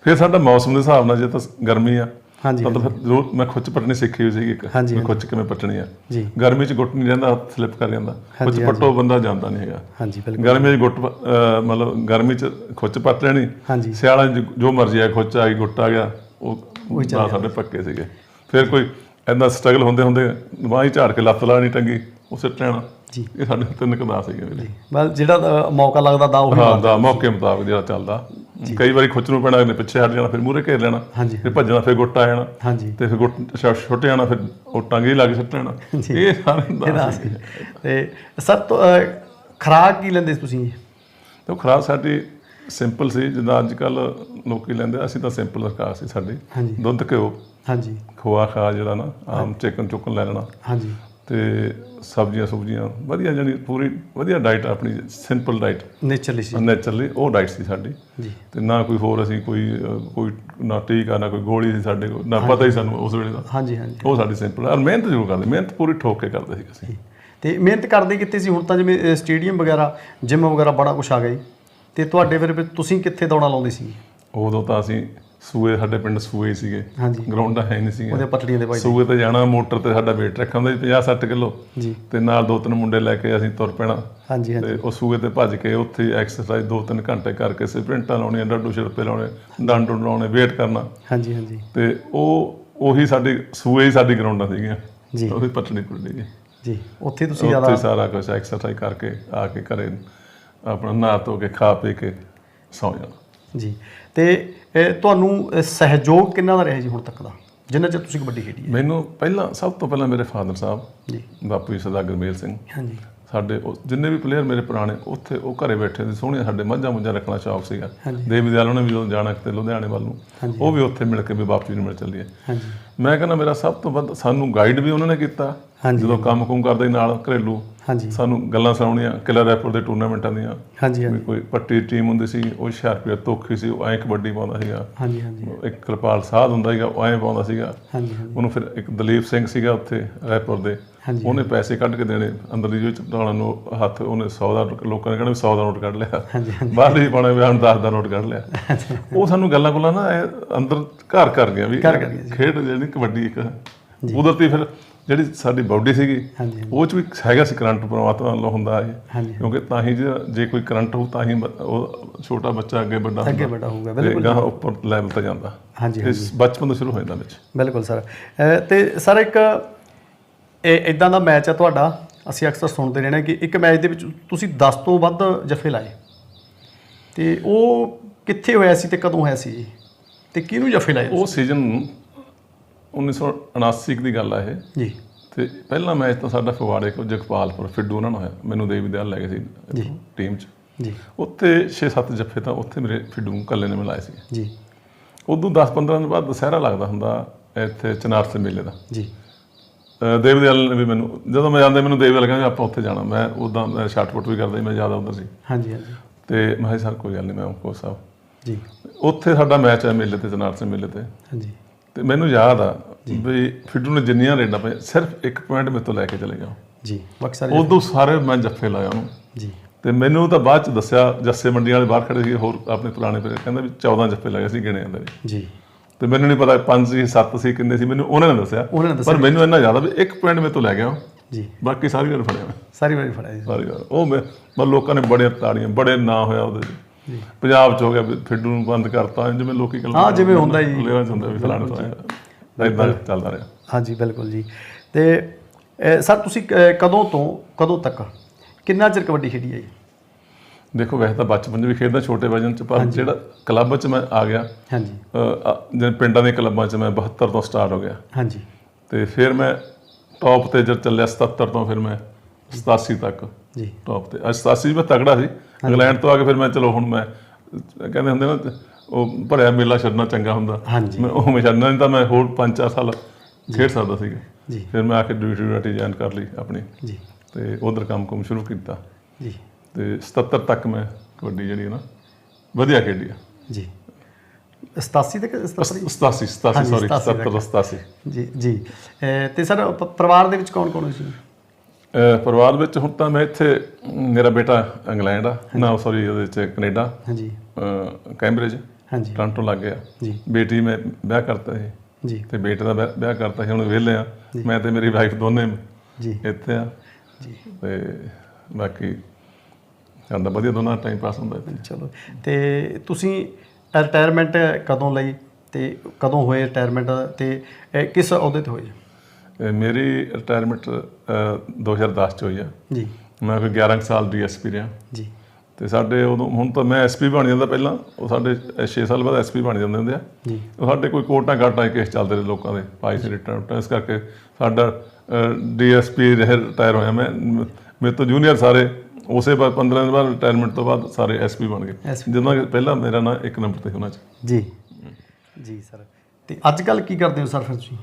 [SPEAKER 2] ਫਿਰ ਸਾਡਾ ਮੌਸਮ ਦੇ ਹਿਸਾਬ ਨਾਲ ਜੇ ਤਾਂ ਗਰਮੀ ਆ
[SPEAKER 1] ਹਾਂਜੀ
[SPEAKER 2] ਤਾਂ ਫਿਰ ਜ਼ਰੂਰ ਮੈਂ ਖੁੱਚ ਪੱਟਣੀ ਸਿੱਖੀ ਹੋਈ ਸੀਗੀ ਇੱਕ
[SPEAKER 1] ਹਾਂਜੀ,
[SPEAKER 2] ਮੈਂ ਖੁੱਚ ਕਿਵੇਂ ਪੱਟਣੀ ਆ।
[SPEAKER 1] ਜੀ।
[SPEAKER 2] ਗਰਮੀ 'ਚ ਗੁੱਟ ਨਹੀਂ ਰਹਿੰਦਾ ਹੱਥ ਸਲਿੱਪ ਕਰ ਜਾਂਦਾ। ਖੁੱਚ ਪੱਟੋ ਬੰਦਾ ਜਾਂਦਾ ਨਹੀਂ ਹੈਗਾ।
[SPEAKER 1] ਹਾਂਜੀ ਬਿਲਕੁਲ।
[SPEAKER 2] ਗਰਮੀ 'ਚ ਗੁੱਟ ਅਹ ਮਤਲਬ ਗਰਮੀ 'ਚ ਖੁੱਚ ਪੱਟ ਲੈਣੀ।
[SPEAKER 1] ਹਾਂਜੀ।
[SPEAKER 2] ਸਿਆਲਾਂ 'ਚ ਜੋ ਮਰਜ਼ੀ ਆ ਖੁੱਚ ਆ ਗਈ ਗੁੱਟ ਆ ਗਿਆ ਉਹ ਸਾਡੇ ਪੱਕੇ ਸੀਗੇ। ਫਿਰ ਕੋਈ ਐਦਾਂ ਸਟਰਗਲ ਹੁੰਦੇ ਹੁੰਦੇ ਬਾਂਹ ਹੀ ਝਾੜ ਕੇ ਲੱਤ ਲਾਣੀ ਟੰਗੀ ਉਹ ਸਿੱਟ ਲੈਣਾ
[SPEAKER 1] ਜੀ।
[SPEAKER 2] ਇਹ ਸਾਡੇ ਤਿੰਨ ਕਦਾ ਸੀਗੇ ਵੇਲੇ
[SPEAKER 1] ਬਸ ਜਿਹੜਾ ਮੌਕਾ ਲੱਗਦਾ ਦਾ ਉਹ
[SPEAKER 2] ਹਾਂ ਦਾ ਮੌਕੇ ਮੁਤਾਬਕ ਜਿਹੜਾ ਚੱਲਦਾ। ਕਈ ਵਾਰੀ ਖੁੱਚ ਨੂੰ ਪੈਣਾ ਨੇ ਪਿੱਛੇ ਹਟ ਜਾਣਾ ਫਿਰ ਮੂਹਰੇ ਘੇਰ ਲੈਣਾ। ਫਿਰ ਭੱਜਣਾ ਫਿਰ ਗੁੱਟ ਆ ਜਾਣਾ। ਤੇ ਫਿਰ ਗੁੱਟ ਛੁੱਟ ਜਾਣਾ ਫਿਰ ਉਹ ਟੰਗ ਹੀ ਲੱਗ ਸਿੱਟ ਲੈਣਾ ਇਹ ਸਾਰੇ ਦਾ
[SPEAKER 1] ਤੇ ਸਰ ਖੁਰਾਕ ਕੀ ਲੈਂਦੇ ਤੁਸੀਂ?
[SPEAKER 2] ਤੇ ਖਰਾਬ ਸਾਡੀ ਸਿੰਪਲ ਸੀ ਜਿੱਦਾਂ ਅੱਜ ਕੱਲ ਲੋਕੀ ਲੈਂਦੇ ਅਸੀਂ ਤਾਂ ਸਿੰਪਲ ਖਰਾਬ ਸੀ ਸਾਡੀ।
[SPEAKER 1] ਹਾਂਜੀ।
[SPEAKER 2] ਦੁੱਧ ਘਿਓ।
[SPEAKER 1] ਹਾਂਜੀ।
[SPEAKER 2] ਖੋਆ ਖਾ ਜਿਹੜਾ ਨਾ ਆਮ ਚਿਕਨ ਚੁੱਕਨ ਲੈ ਲੈਣਾ।
[SPEAKER 1] ਹਾਂਜੀ।
[SPEAKER 2] ਤੇ ਸਬਜ਼ੀਆਂ ਸੁਬਜ਼ੀਆਂ ਵਧੀਆ ਜਾਨੀ ਪੂਰੀ ਵਧੀਆ ਡਾਈਟ ਆਪਣੀ ਸਿੰਪਲ ਡਾਈਟ
[SPEAKER 1] ਨੇਚਰਲੀ ਸੀ।
[SPEAKER 2] ਨੇਚਰਲੀ ਉਹ ਡਾਈਟ ਸੀ ਸਾਡੀ।
[SPEAKER 1] ਜੀ।
[SPEAKER 2] ਤੇ ਨਾ ਕੋਈ ਹੋਰ ਅਸੀਂ ਕੋਈ ਕੋਈ ਨਾ ਟੀਕਾ ਨਾ ਕੋਈ ਗੋਲੀ ਸੀ ਸਾਡੇ ਕੋਲ ਨਾ ਪਤਾ ਹੀ ਸਾਨੂੰ ਉਸ ਵੇਲੇ ਦਾ।
[SPEAKER 1] ਹਾਂਜੀ ਹਾਂਜੀ।
[SPEAKER 2] ਉਹ ਸਾਡੀ ਸਿੰਪਲ ਔਰ ਮਿਹਨਤ ਜ਼ਰੂਰ ਕਰਦੇ ਮਿਹਨਤ ਪੂਰੀ ਠੋਕ ਕੇ ਕਰਦੇ ਸੀ ਅਸੀਂ।
[SPEAKER 1] ਤੇ ਮਿਹਨਤ ਕਰਦੇ ਕਿੱਥੇ ਸੀ? ਹੁਣ ਤਾਂ ਜਿਵੇਂ ਸਟੇਡੀਅਮ ਵਗੈਰਾ ਜਿਮ ਵਗੈਰਾ ਬੜਾ ਕੁਝ ਆ ਗਿਆ ਜੀ। ਤੇ ਤੁਹਾਡੇ ਫਿਰ ਤੁਸੀਂ ਕਿੱਥੇ ਦੌੜਾਂ ਲਾਉਂਦੇ ਸੀ?
[SPEAKER 2] ਉਦੋਂ ਤਾਂ ਅਸੀਂ ਸੂਏ ਸਾਡੇ ਪਿੰਡ ਸੂਏ ਸੀਗੇ।
[SPEAKER 1] ਹਾਂਜੀ।
[SPEAKER 2] ਗਰਾਊਂਡਾਂ ਹੈ ਨਹੀਂ ਸੀਗੇ।
[SPEAKER 1] ਉਹਦੇ ਪਟੜੀਆਂ ਦੇ ਭਾਈ
[SPEAKER 2] ਸੂਏ ਤੇ ਜਾਣਾ ਮੋਟਰ ਤੇ ਸਾਡਾ weight ਰੱਖਿਆ ਹੁੰਦਾ ਸੀ 50 60 ਕਿਲੋ।
[SPEAKER 1] ਜੀ।
[SPEAKER 2] ਤੇ ਨਾਲ ਦੋ ਤਿੰਨ ਮੁੰਡੇ ਲੈ ਕੇ ਅਸੀਂ ਤੁਰ ਪੈਣਾ।
[SPEAKER 1] ਹਾਂਜੀ ਹਾਂਜੀ।
[SPEAKER 2] ਤੇ ਉਹ ਸੂਏ ਤੇ ਭੱਜ ਕੇ ਉੱਥੇ ਐਕਸਰਸਾਈਜ਼ ਦੋ ਤਿੰਨ ਘੰਟੇ ਕਰਕੇ ਸਪ੍ਰਿੰਟਾਂ ਲਾਉਣੀਆਂ ਡੱਡੂ ਛਿੜਪੇ ਲਾਉਣੇ ਡੰਡ ਡੁੰਡ ਲਾਉਣੇ ਵੇਟ ਕਰਨਾ।
[SPEAKER 1] ਹਾਂਜੀ ਹਾਂਜੀ।
[SPEAKER 2] ਤੇ ਉਹ ਉਹੀ ਸਾਡੀ ਸੂਏ ਹੀ ਸਾਡੀ ਗਰਾਊਂਡਾਂ ਸੀਗੀਆਂ।
[SPEAKER 1] ਜੀ।
[SPEAKER 2] ਉਹਦੀ ਪਟਣੀ ਪੁੱਡੀ ਜੀ।
[SPEAKER 1] ਜੀ ਉੱਥੇ ਤੁਸੀਂ
[SPEAKER 2] ਉੱਥੇ
[SPEAKER 1] ਜ਼ਿਆਦਾ
[SPEAKER 2] ਸਾਰਾ ਕੁਝ ਐਕਸਰਸਾਈਜ਼ ਕਰਕੇ ਆ ਕੇ ਘਰੇ ਆਪਣਾ ਨਹਾ ਧੋ ਕੇ ਖਾ ਪੀ ਕੇ ਸੌ ਜਾਣਾ।
[SPEAKER 1] ਜੀ। ਤੇ ਇਹ ਤੁਹਾਨੂੰ ਸਹਿਯੋਗ ਕਿੰਨਾ ਦਾ ਰਿਹਾ ਜੀ ਹੁਣ ਤੱਕ ਦਾ? ਜਿੰਨਾ ਚਿਰ ਤੁਸੀਂ ਕਬੱਡੀ ਖੇਡੀ ਹੈ।
[SPEAKER 2] ਮੈਨੂੰ ਪਹਿਲਾਂ ਸਭ ਤੋਂ ਪਹਿਲਾਂ ਮੇਰੇ ਫਾਦਰ ਸਾਹਿਬ
[SPEAKER 1] ਜੀ।
[SPEAKER 2] ਬਾਪੂ ਜੀ ਸਰਦਾਰ ਗੁਰਮੇਲ ਸਿੰਘ।
[SPEAKER 1] ਹਾਂਜੀ।
[SPEAKER 2] ਸਾਡੇ ਉਹ- ਜਿੰਨੇ ਵੀ ਪਲੇਅਰ ਮੇਰੇ ਪੁਰਾਣੇ ਉੱਥੇ ਉਹ ਘਰੇ ਬੈਠੇ ਸੀ ਸੋਹਣੀਆਂ ਸਾਡੇ ਮੱਝਾਂ ਮੁੱਝਾਂ ਰੱਖਣਾ ਸ਼ੌਕ ਸੀਗਾ।
[SPEAKER 1] ਹਾਂਜੀ।
[SPEAKER 2] ਦੇਵੀ ਦਿਆਲ ਉਹਨੇ ਵੀ ਜਦੋਂ ਜਾਣਾ ਕਿਤੇ ਲੁਧਿਆਣੇ ਵੱਲ ਨੂੰ।
[SPEAKER 1] ਹਾਂਜੀ।
[SPEAKER 2] ਉਹ ਵੀ ਉੱਥੇ ਮਿਲ ਕੇ ਵੀ ਬਾਪੂ ਜੀ ਨੂੰ ਮਿਲ ਚੱਲੀਏ
[SPEAKER 1] ਹਾਂਜੀ।
[SPEAKER 2] ਮੈਂ ਕਹਿੰਦਾ ਮੇਰਾ ਸਭ ਤੋਂ ਵੱਧ ਸਾਨੂੰ ਗਾਈਡ ਵੀ ਉਹਨਾਂ ਨੇ ਕੀਤਾ
[SPEAKER 1] ਹਾਂਜੀ।
[SPEAKER 2] ਜਦੋਂ ਕੰਮ ਕੁਮ ਕਰਦੇ ਨਾਲ ਘਰੇਲੂ
[SPEAKER 1] ਹਾਂਜੀ।
[SPEAKER 2] ਸਾਨੂੰ ਗੱਲਾਂ ਸੁਣਾਉਣੀਆਂ ਕਿਲਾ ਰੈਪੁਰ ਦੇ ਟੂਰਨਾਮੈਂਟਾਂ ਦੀਆਂ।
[SPEAKER 1] ਹਾਂਜੀ
[SPEAKER 2] ਵੀ
[SPEAKER 1] ਹਾਂਜੀ
[SPEAKER 2] ਕੋਈ ਪੱਟੀ ਟੀਮ ਹੁੰਦੀ ਸੀ ਉਹ ਹੁਸ਼ਿਆਰਪੁਰ ਤੋਖੀ ਸੀ ਉਹ ਐਂ ਕਬੱਡੀ ਪਾਉਂਦਾ ਸੀਗਾ।
[SPEAKER 1] ਹਾਂਜੀ ਹਾਂਜੀ।
[SPEAKER 2] ਇੱਕ ਕਿਰਪਾਲ ਸਾਧ ਹੁੰਦਾ ਸੀਗਾ ਉਹ ਐਂ ਪਾਉਂਦਾ ਸੀਗਾ।
[SPEAKER 1] ਹਾਂਜੀ
[SPEAKER 2] ਉਹਨੂੰ ਫਿਰ ਇੱਕ ਦਲੀਪ ਸਿੰਘ ਸੀਗਾ ਉੱਥੇ ਰਾਏਪੁਰ ਦੇ। ਉਹਨੇ ਪੈਸੇ ਕੱਢ ਕੇ ਦੇਣੇ ਅੰਦਰਲੀ ਜੇਬ ਚ ਪਾਉਣ ਨੂੰ ਹੱਥ ਉਹਨੇ 100 ਦਾ ਲੋਕਾਂ ਨੇ ਕਹਿਣਾ ਵੀ 100 ਦਾ ਨੋਟ ਕੱਢ ਲਿਆ। ਬਾਹਰ ਹੀ ਪਾਉਣੇ ਵੀ ਹੁਣ 10 ਦਾ ਨੋਟ ਕੱਢ ਲਿਆ। ਉਹ ਸਾਨੂੰ ਗੱਲਾਂ ਗੁੱਲਾਂ ਨਾ ਅੰਦਰ ਘਰ ਕਰ ਗਿਆ ਵੀ ਖੇਡ ਜਿਹੜੀ ਕਬੱਡੀ ਇੱਕ ਕੁਦਰਤੀ ਫਿਰ ਜਿਹੜੀ ਸਾਡੀ ਬਾਡੀ ਸੀਗੀ ਉਹ ਚ ਵੀ ਹੈਗਾ ਸੀ ਕਰੰਟ ਪਰਮਾਤਮਾ ਵੱਲੋਂ ਹੁੰਦਾ ਹੈ ਕਿਉਂਕਿ ਤਾਂ ਹੀ ਜੇ ਕੋਈ ਕਰੰਟ ਹੋ ਤਾਂ ਹੀ ਉਹ ਛੋਟਾ ਬੱਚਾ ਅੱਗੇ ਵੱਡਾ
[SPEAKER 1] ਅੱਗੇ ਵੱਡਾ ਹੋਊਗਾ ਬਿਲਕੁਲ
[SPEAKER 2] ਗਾਂ ਉੱਪਰ ਲੈਵਲ ਤੇ ਜਾਂਦਾ।
[SPEAKER 1] ਹਾਂਜੀ
[SPEAKER 2] ਇਸ ਬਚਪਨ ਤੋਂ ਸ਼ੁਰੂ ਹੋ ਜਾਂਦਾ ਵਿੱਚ।
[SPEAKER 1] ਬਿਲਕੁਲ ਸਰ। ਤੇ ਸਰ ਇੱਕ ਇਹ ਇਦਾਂ ਦਾ ਮੈਚ ਹੈ ਤੁਹਾਡਾ ਅਸੀਂ ਅਕਸਰ ਸੁਣਦੇ ਰਹਿੰਦੇ ਕਿ ਇੱਕ ਮੈਚ ਦੇ ਵਿੱਚ ਤੁਸੀਂ 10 ਤੋਂ ਵੱਧ ਜਫੇ ਲਾਏ। ਤੇ ਉਹ ਕਿੱਥੇ ਹੋਇਆ ਸੀ ਤੇ ਕਦੋਂ ਹੋਇਆ ਸੀ ਜੀ? ਤੇ ਕਿਹਨੂੰ ਜਫੇ ਲਾਏ
[SPEAKER 2] ਉਹ ਸੀਜ਼ਨ 1979 ਦੀ ਗੱਲ ਆ ਇਹ।
[SPEAKER 1] ਜੀ।
[SPEAKER 2] ਤੇ ਪਹਿਲਾ ਮੈਚ ਤਾਂ ਸਾਡਾ ਫਗਵਾੜੇ ਕੋ ਜਗਪਾਲਪੁਰ ਫਿੱਡੂ ਉਹਨਾਂ ਨਾਲ ਹੋਇਆ। ਮੈਨੂੰ ਦੇਵ ਵਿਦਿਆਲ ਲੈ ਗਏ ਸੀ ਟੀਮ 'ਚ।
[SPEAKER 1] ਜੀ।
[SPEAKER 2] ਉੱਥੇ 6-7 ਜੱਫੇ ਤਾਂ ਉੱਥੇ ਮੇਰੇ ਫਿੱਡੂ ਨੂੰ ਇਕੱਲੇ ਨੇ ਮਿਲਾਏ ਸੀ।
[SPEAKER 1] ਜੀ।
[SPEAKER 2] ਉਦੋਂ 10-15 ਦਿਨ ਬਾਅਦ ਦੁਸਹਿਰਾ ਲੱਗਦਾ ਹੁੰਦਾ ਇੱਥੇ ਚਨਾਰਸ ਮੇਲੇ ਦਾ।
[SPEAKER 1] ਜੀ।
[SPEAKER 2] ਦੇਵਦਿਆਲ ਨੇ ਵੀ ਮੈਨੂੰ ਜਦੋਂ ਮੈਂ ਜਾਂਦੇ ਮੈਨੂੰ ਦੇਵਦਿਆਲ ਕਹਿੰਦੇ ਆਪਾਂ ਉੱਥੇ ਜਾਣਾ। ਮੈਂ ਉਦਾਂ ਮੈਂ ਸ਼ਾਟਪੁੱਟ ਵੀ ਕਰਦਾ ਸੀ ਮੈਂ ਜ਼ਿਆਦਾ ਉਧਰ ਸੀ।
[SPEAKER 1] ਹਾਂਜੀ ਹਾਂਜੀ।
[SPEAKER 2] ਤੇ ਮੈਂ ਸਰ ਕੋਈ ਗੱਲ ਨਹੀਂ ਮੈਂ ਕੋਚ ਸਾਹਿਬ
[SPEAKER 1] ਜੀ।
[SPEAKER 2] ਉੱਥੇ ਸਾਡਾ ਮੈਚ ਹੈ ਮੇਲੇ ਤੇ ਜਨਾਰ ਸਿੰਘ ਮੇਲੇ ਤੇ।
[SPEAKER 1] ਹਾਂਜੀ।
[SPEAKER 2] ਤੇ ਮੈਨੂੰ ਯਾਦ ਆ ਵੀ ਫਿੱਡੂ ਨੇ ਜਿੰਨੀਆਂ ਰੇਡਾਂ ਪਈਆਂ ਸਿਰਫ ਇੱਕ ਪੁਆਇੰਟ ਮੇਰੇ ਤੋਂ ਲੈ ਕੇ ਚਲੇ ਗਿਆ
[SPEAKER 1] ਜੀ ਬਕਸਰ
[SPEAKER 2] ਉਦੋਂ ਸਾਰੇ ਮੈਂ ਜੱਫੇ ਲਾਇਆ ਉਹਨੂੰ।
[SPEAKER 1] ਜੀ।
[SPEAKER 2] ਤੇ ਮੈਨੂੰ ਤਾਂ ਬਾਅਦ ਚ ਦੱਸਿਆ ਜੱਸੇ ਮੰਡੀ ਵਾਲੇ ਬਾਹਰ ਖੜੇ ਸੀ ਹੋਰ ਆਪਣੇ ਪੁਰਾਣੇ ਪਲੇਅਰ ਕਹਿੰਦਾ ਵੀ 14 ਜੱਫੇ ਲਾਏ ਸੀ ਗਿਣੇ ਨੇ
[SPEAKER 1] ਜੀ।
[SPEAKER 2] ਤੇ ਮੈਨੂੰ ਨਹੀਂ ਪਤਾ 5 ਸੀ 7 ਸੀ ਕਿੰਨੇ ਸੀ ਮੈਨੂੰ ਉਹਨਾਂ ਨੇ ਦੱਸਿਆ।
[SPEAKER 1] ਉਹਨਾਂ ਨੇ ਦੱਸਿਆ।
[SPEAKER 2] ਪਰ ਮੈਨੂੰ ਇੰਨਾ ਜ਼ਿਆਦਾ ਵੀ ਇੱਕ ਪੁਆਇੰਟ ਮੇਰੇ ਤੋਂ ਲੈ ਗਿਆ।
[SPEAKER 1] ਜੀ।
[SPEAKER 2] ਬਾਕੀ ਸਾਰੀ ਵਾਰ ਫੜਿਆ ਮੈਂ।
[SPEAKER 1] ਸਾਰੀ ਵਾਰੀ ਫੜਾਇਆ ਜੀ।
[SPEAKER 2] ਸਾਰੀ ਵਾਰ। ਉਹ ਮੈਂ ਲੋਕਾਂ ਨੇ ਬੜੇ ਤਾੜੀਆਂ ਬੜੇ ਨਾਂ ਹੋਇਆ ਉਹਦੇ ਪੰਜਾਬ ਚ ਹੋ ਗਿਆ ਫਿੱਡੂ ਨੂੰ ਬੰਦ ਕਰਤਾ ਜਿਵੇਂ ਲੋਕੀ ਕਹਿੰਦੇ
[SPEAKER 1] ਹਾਂ, ਜਿਵੇਂ ਹੁੰਦਾ ਜੀ।
[SPEAKER 2] 'ਚ ਹੁੰਦਾ ਵੀ ਫਲਾਣੇ ਤੋਂ ਆਇਆ ਇਦਾਂ ਚੱਲਦਾ ਰਿਹਾ।
[SPEAKER 1] ਹਾਂਜੀ ਬਿਲਕੁਲ ਜੀ। ਤੇ ਸਰ ਤੁਸੀਂ ਕਦੋਂ ਤੋਂ ਕਦੋਂ ਤੱਕ ਕਿੰਨਾ ਚਿਰ ਕਬੱਡੀ ਖੇਡੀ ਹੈ ਜੀ?
[SPEAKER 2] ਦੇਖੋ ਵੈਸੇ ਤਾਂ ਬਚਪਨ 'ਚ ਵੀ ਖੇਡਦਾ ਛੋਟੇ ਵਜਨ 'ਚ ਪਰ ਜਿਹੜਾ ਕਲੱਬ 'ਚ ਮੈਂ ਆ ਗਿਆ
[SPEAKER 1] ਹਾਂਜੀ।
[SPEAKER 2] ਜਿਵੇਂ ਪਿੰਡਾਂ ਦੇ ਕਲੱਬਾਂ 'ਚ ਮੈਂ 72 ਤੋਂ ਸਟਾਰਟ ਹੋ ਗਿਆ।
[SPEAKER 1] ਹਾਂਜੀ।
[SPEAKER 2] ਤੇ ਫਿਰ ਮੈਂ ਟੌਪ ਤੇ ਜਦ ਚੱਲਿਆ 77 ਤੋਂ ਫਿਰ ਮੈਂ 87 ਤੱਕ
[SPEAKER 1] ਜੀ।
[SPEAKER 2] ਟੌਪ ਤੇ। ਅੱਜ 87 ਮੈਂ ਤਗੜਾ ਸੀ ਇੰਗਲੈਂਡ ਤੋਂ ਆ ਕੇ ਫਿਰ ਮੈਂ ਚਲੋ ਹੁਣ ਮੈਂ ਕਹਿੰਦੇ ਹੁੰਦੇ ਨਾ ਉਹ ਭਰਿਆ ਮੇਲਾ ਛੱਡਣਾ ਚੰਗਾ ਹੁੰਦਾ। ਮੈਂ ਉਹ ਮੈਂ ਛੱਡਣਾ ਨਹੀਂ ਤਾਂ ਮੈਂ ਹੋਰ 5-4 ਸਾਲ ਖੇਡ ਸਕਦਾ ਸੀਗਾ।
[SPEAKER 1] ਜੀ।
[SPEAKER 2] ਫਿਰ ਮੈਂ ਆ ਕੇ ਡਿਊਟੀ ਡਿਊਟੀ ਜੁਆਇਨ ਕਰ ਲਈ ਆਪਣੀ।
[SPEAKER 1] ਜੀ।
[SPEAKER 2] ਤੇ ਉਧਰ ਕੰਮ ਕੰਮ ਸ਼ੁਰੂ ਕੀਤਾ।
[SPEAKER 1] ਜੀ।
[SPEAKER 2] ਤੇ 77 ਤੱਕ ਮੈਂ ਕਬੱਡੀ ਜਿਹੜੀ ਹੈ ਨਾ ਵਧੀਆ ਖੇਡੀ ਆ।
[SPEAKER 1] ਜੀ। 87 ਤੱਕ 77
[SPEAKER 2] 87 87
[SPEAKER 1] ਹਾਂਜੀ,
[SPEAKER 2] ਸੌਰੀ
[SPEAKER 1] 87
[SPEAKER 2] 77 87
[SPEAKER 1] ਜੀ ਜੀ। ਤੇ ਸਰ ਪਰਿਵਾਰ ਦੇ ਵਿੱਚ ਕੌਣ ਕੌਣ ਸੀ?
[SPEAKER 2] ਪਰਿਵਾਰ ਵਿੱਚ ਹੁਣ ਤਾਂ ਮੈਂ ਇੱਥੇ ਮੇਰਾ ਬੇਟਾ ਇੰਗਲੈਂਡ ਆ। ਨਾ ਸੌਰੀ ਉਹਦੇ ਚ ਕੈਨੇਡਾ।
[SPEAKER 1] ਹਾਂਜੀ।
[SPEAKER 2] ਕੈਂਬਰਿਜ।
[SPEAKER 1] ਹਾਂਜੀ।
[SPEAKER 2] ਟੋਰਾਂਟੋ ਲੱਗ ਗਿਆ।
[SPEAKER 1] ਜੀ।
[SPEAKER 2] ਬੇਟੀ ਮੈਂ ਵਿਆਹ ਕਰਤਾ ਸੀ
[SPEAKER 1] ਜੀ।
[SPEAKER 2] ਤੇ ਬੇਟੇ ਦਾ ਵਿਆਹ ਕਰਤਾ ਸੀ ਹੁਣ ਵਿਹਲੇ ਆ। ਮੈਂ ਤੇ ਮੇਰੀ ਵਾਈਫ ਦੋਨੇ
[SPEAKER 1] ਜੀ।
[SPEAKER 2] ਇੱਥੇ ਆ।
[SPEAKER 1] ਜੀ।
[SPEAKER 2] ਤੇ ਬਾਕੀ ਸਾਡਾ ਵਧੀਆ ਦੋਨਾਂ ਟਾਈਮ ਪਾਸ ਹੁੰਦਾ ਇੱਥੇ।
[SPEAKER 1] ਚਲੋ। ਤੇ ਤੁਸੀਂ ਰਿਟਾਇਰਮੈਂਟ ਕਦੋਂ ਲਈ? ਤੇ ਕਦੋਂ ਹੋਏ ਰਿਟਾਇਰਮੈਂਟ ਤੇ ਕਿਸ ਅਹੁਦੇ ਤੇ ਹੋਏ?
[SPEAKER 2] ਮੇਰੀ ਰਿਟਾਇਰਮੈਂਟ 2010 ਚ ਹੋਈ ਆ।
[SPEAKER 1] ਜੀ।
[SPEAKER 2] ਮੈਂ ਕੋਈ 11 ਕੁ ਸਾਲ ਡੀਐਸਪੀ ਰਿਹਾ।
[SPEAKER 1] ਜੀ।
[SPEAKER 2] ਤੇ ਸਾਡੇ ਉਦੋਂ ਹੁਣ ਤਾਂ ਮੈਂ ਐਸਪੀ ਬਣ ਜਾਂਦਾ ਪਹਿਲਾਂ। ਉਹ ਸਾਡੇ 6 ਸਾਲ ਬਾਅਦ ਐਸਪੀ ਬਣ ਜਾਂਦੇ ਹੁੰਦੇ ਆ।
[SPEAKER 1] ਜੀ।
[SPEAKER 2] ਸਾਡੇ ਕੋਈ ਕੋਟਾਂ ਘਾਟਾਂ ਕੇਸ ਚੱਲਦੇ ਰਹੇ ਲੋਕਾਂ ਦੇ ਪਾਈ ਸੀ ਰਿਟਰਨ ਇਸ ਕਰਕੇ। ਸਾਡਾ ਡੀਐਸਪੀ ਰਹੇ ਰਿਟਾਇਰ ਹੋਇਆ। ਮੈਂ ਮੇਰੇ ਤੋਂ ਜੂਨੀਅਰ ਸਾਰੇ ਉਸੇ ਬਾਅਦ 15 ਦਿਨ ਬਾਅਦ ਰਿਟਾਇਰਮੈਂਟ ਤੋਂ ਬਾਅਦ ਸਾਰੇ ਐਸਪੀ ਬਣ ਗਏ। ਜਿੱਦਾਂ ਪਹਿਲਾਂ ਮੇਰਾ ਨਾਂ ਇੱਕ ਨੰਬਰ ਤੇ ਹੋਣਾ ਚ।
[SPEAKER 1] ਜੀ। ਜੀ ਸਰ ਤੇ ਅੱਜ ਕੱਲ ਕੀ ਕਰਦੇ ਹੋ ਸਰ ਫਿਰ ਤੁਸੀਂ?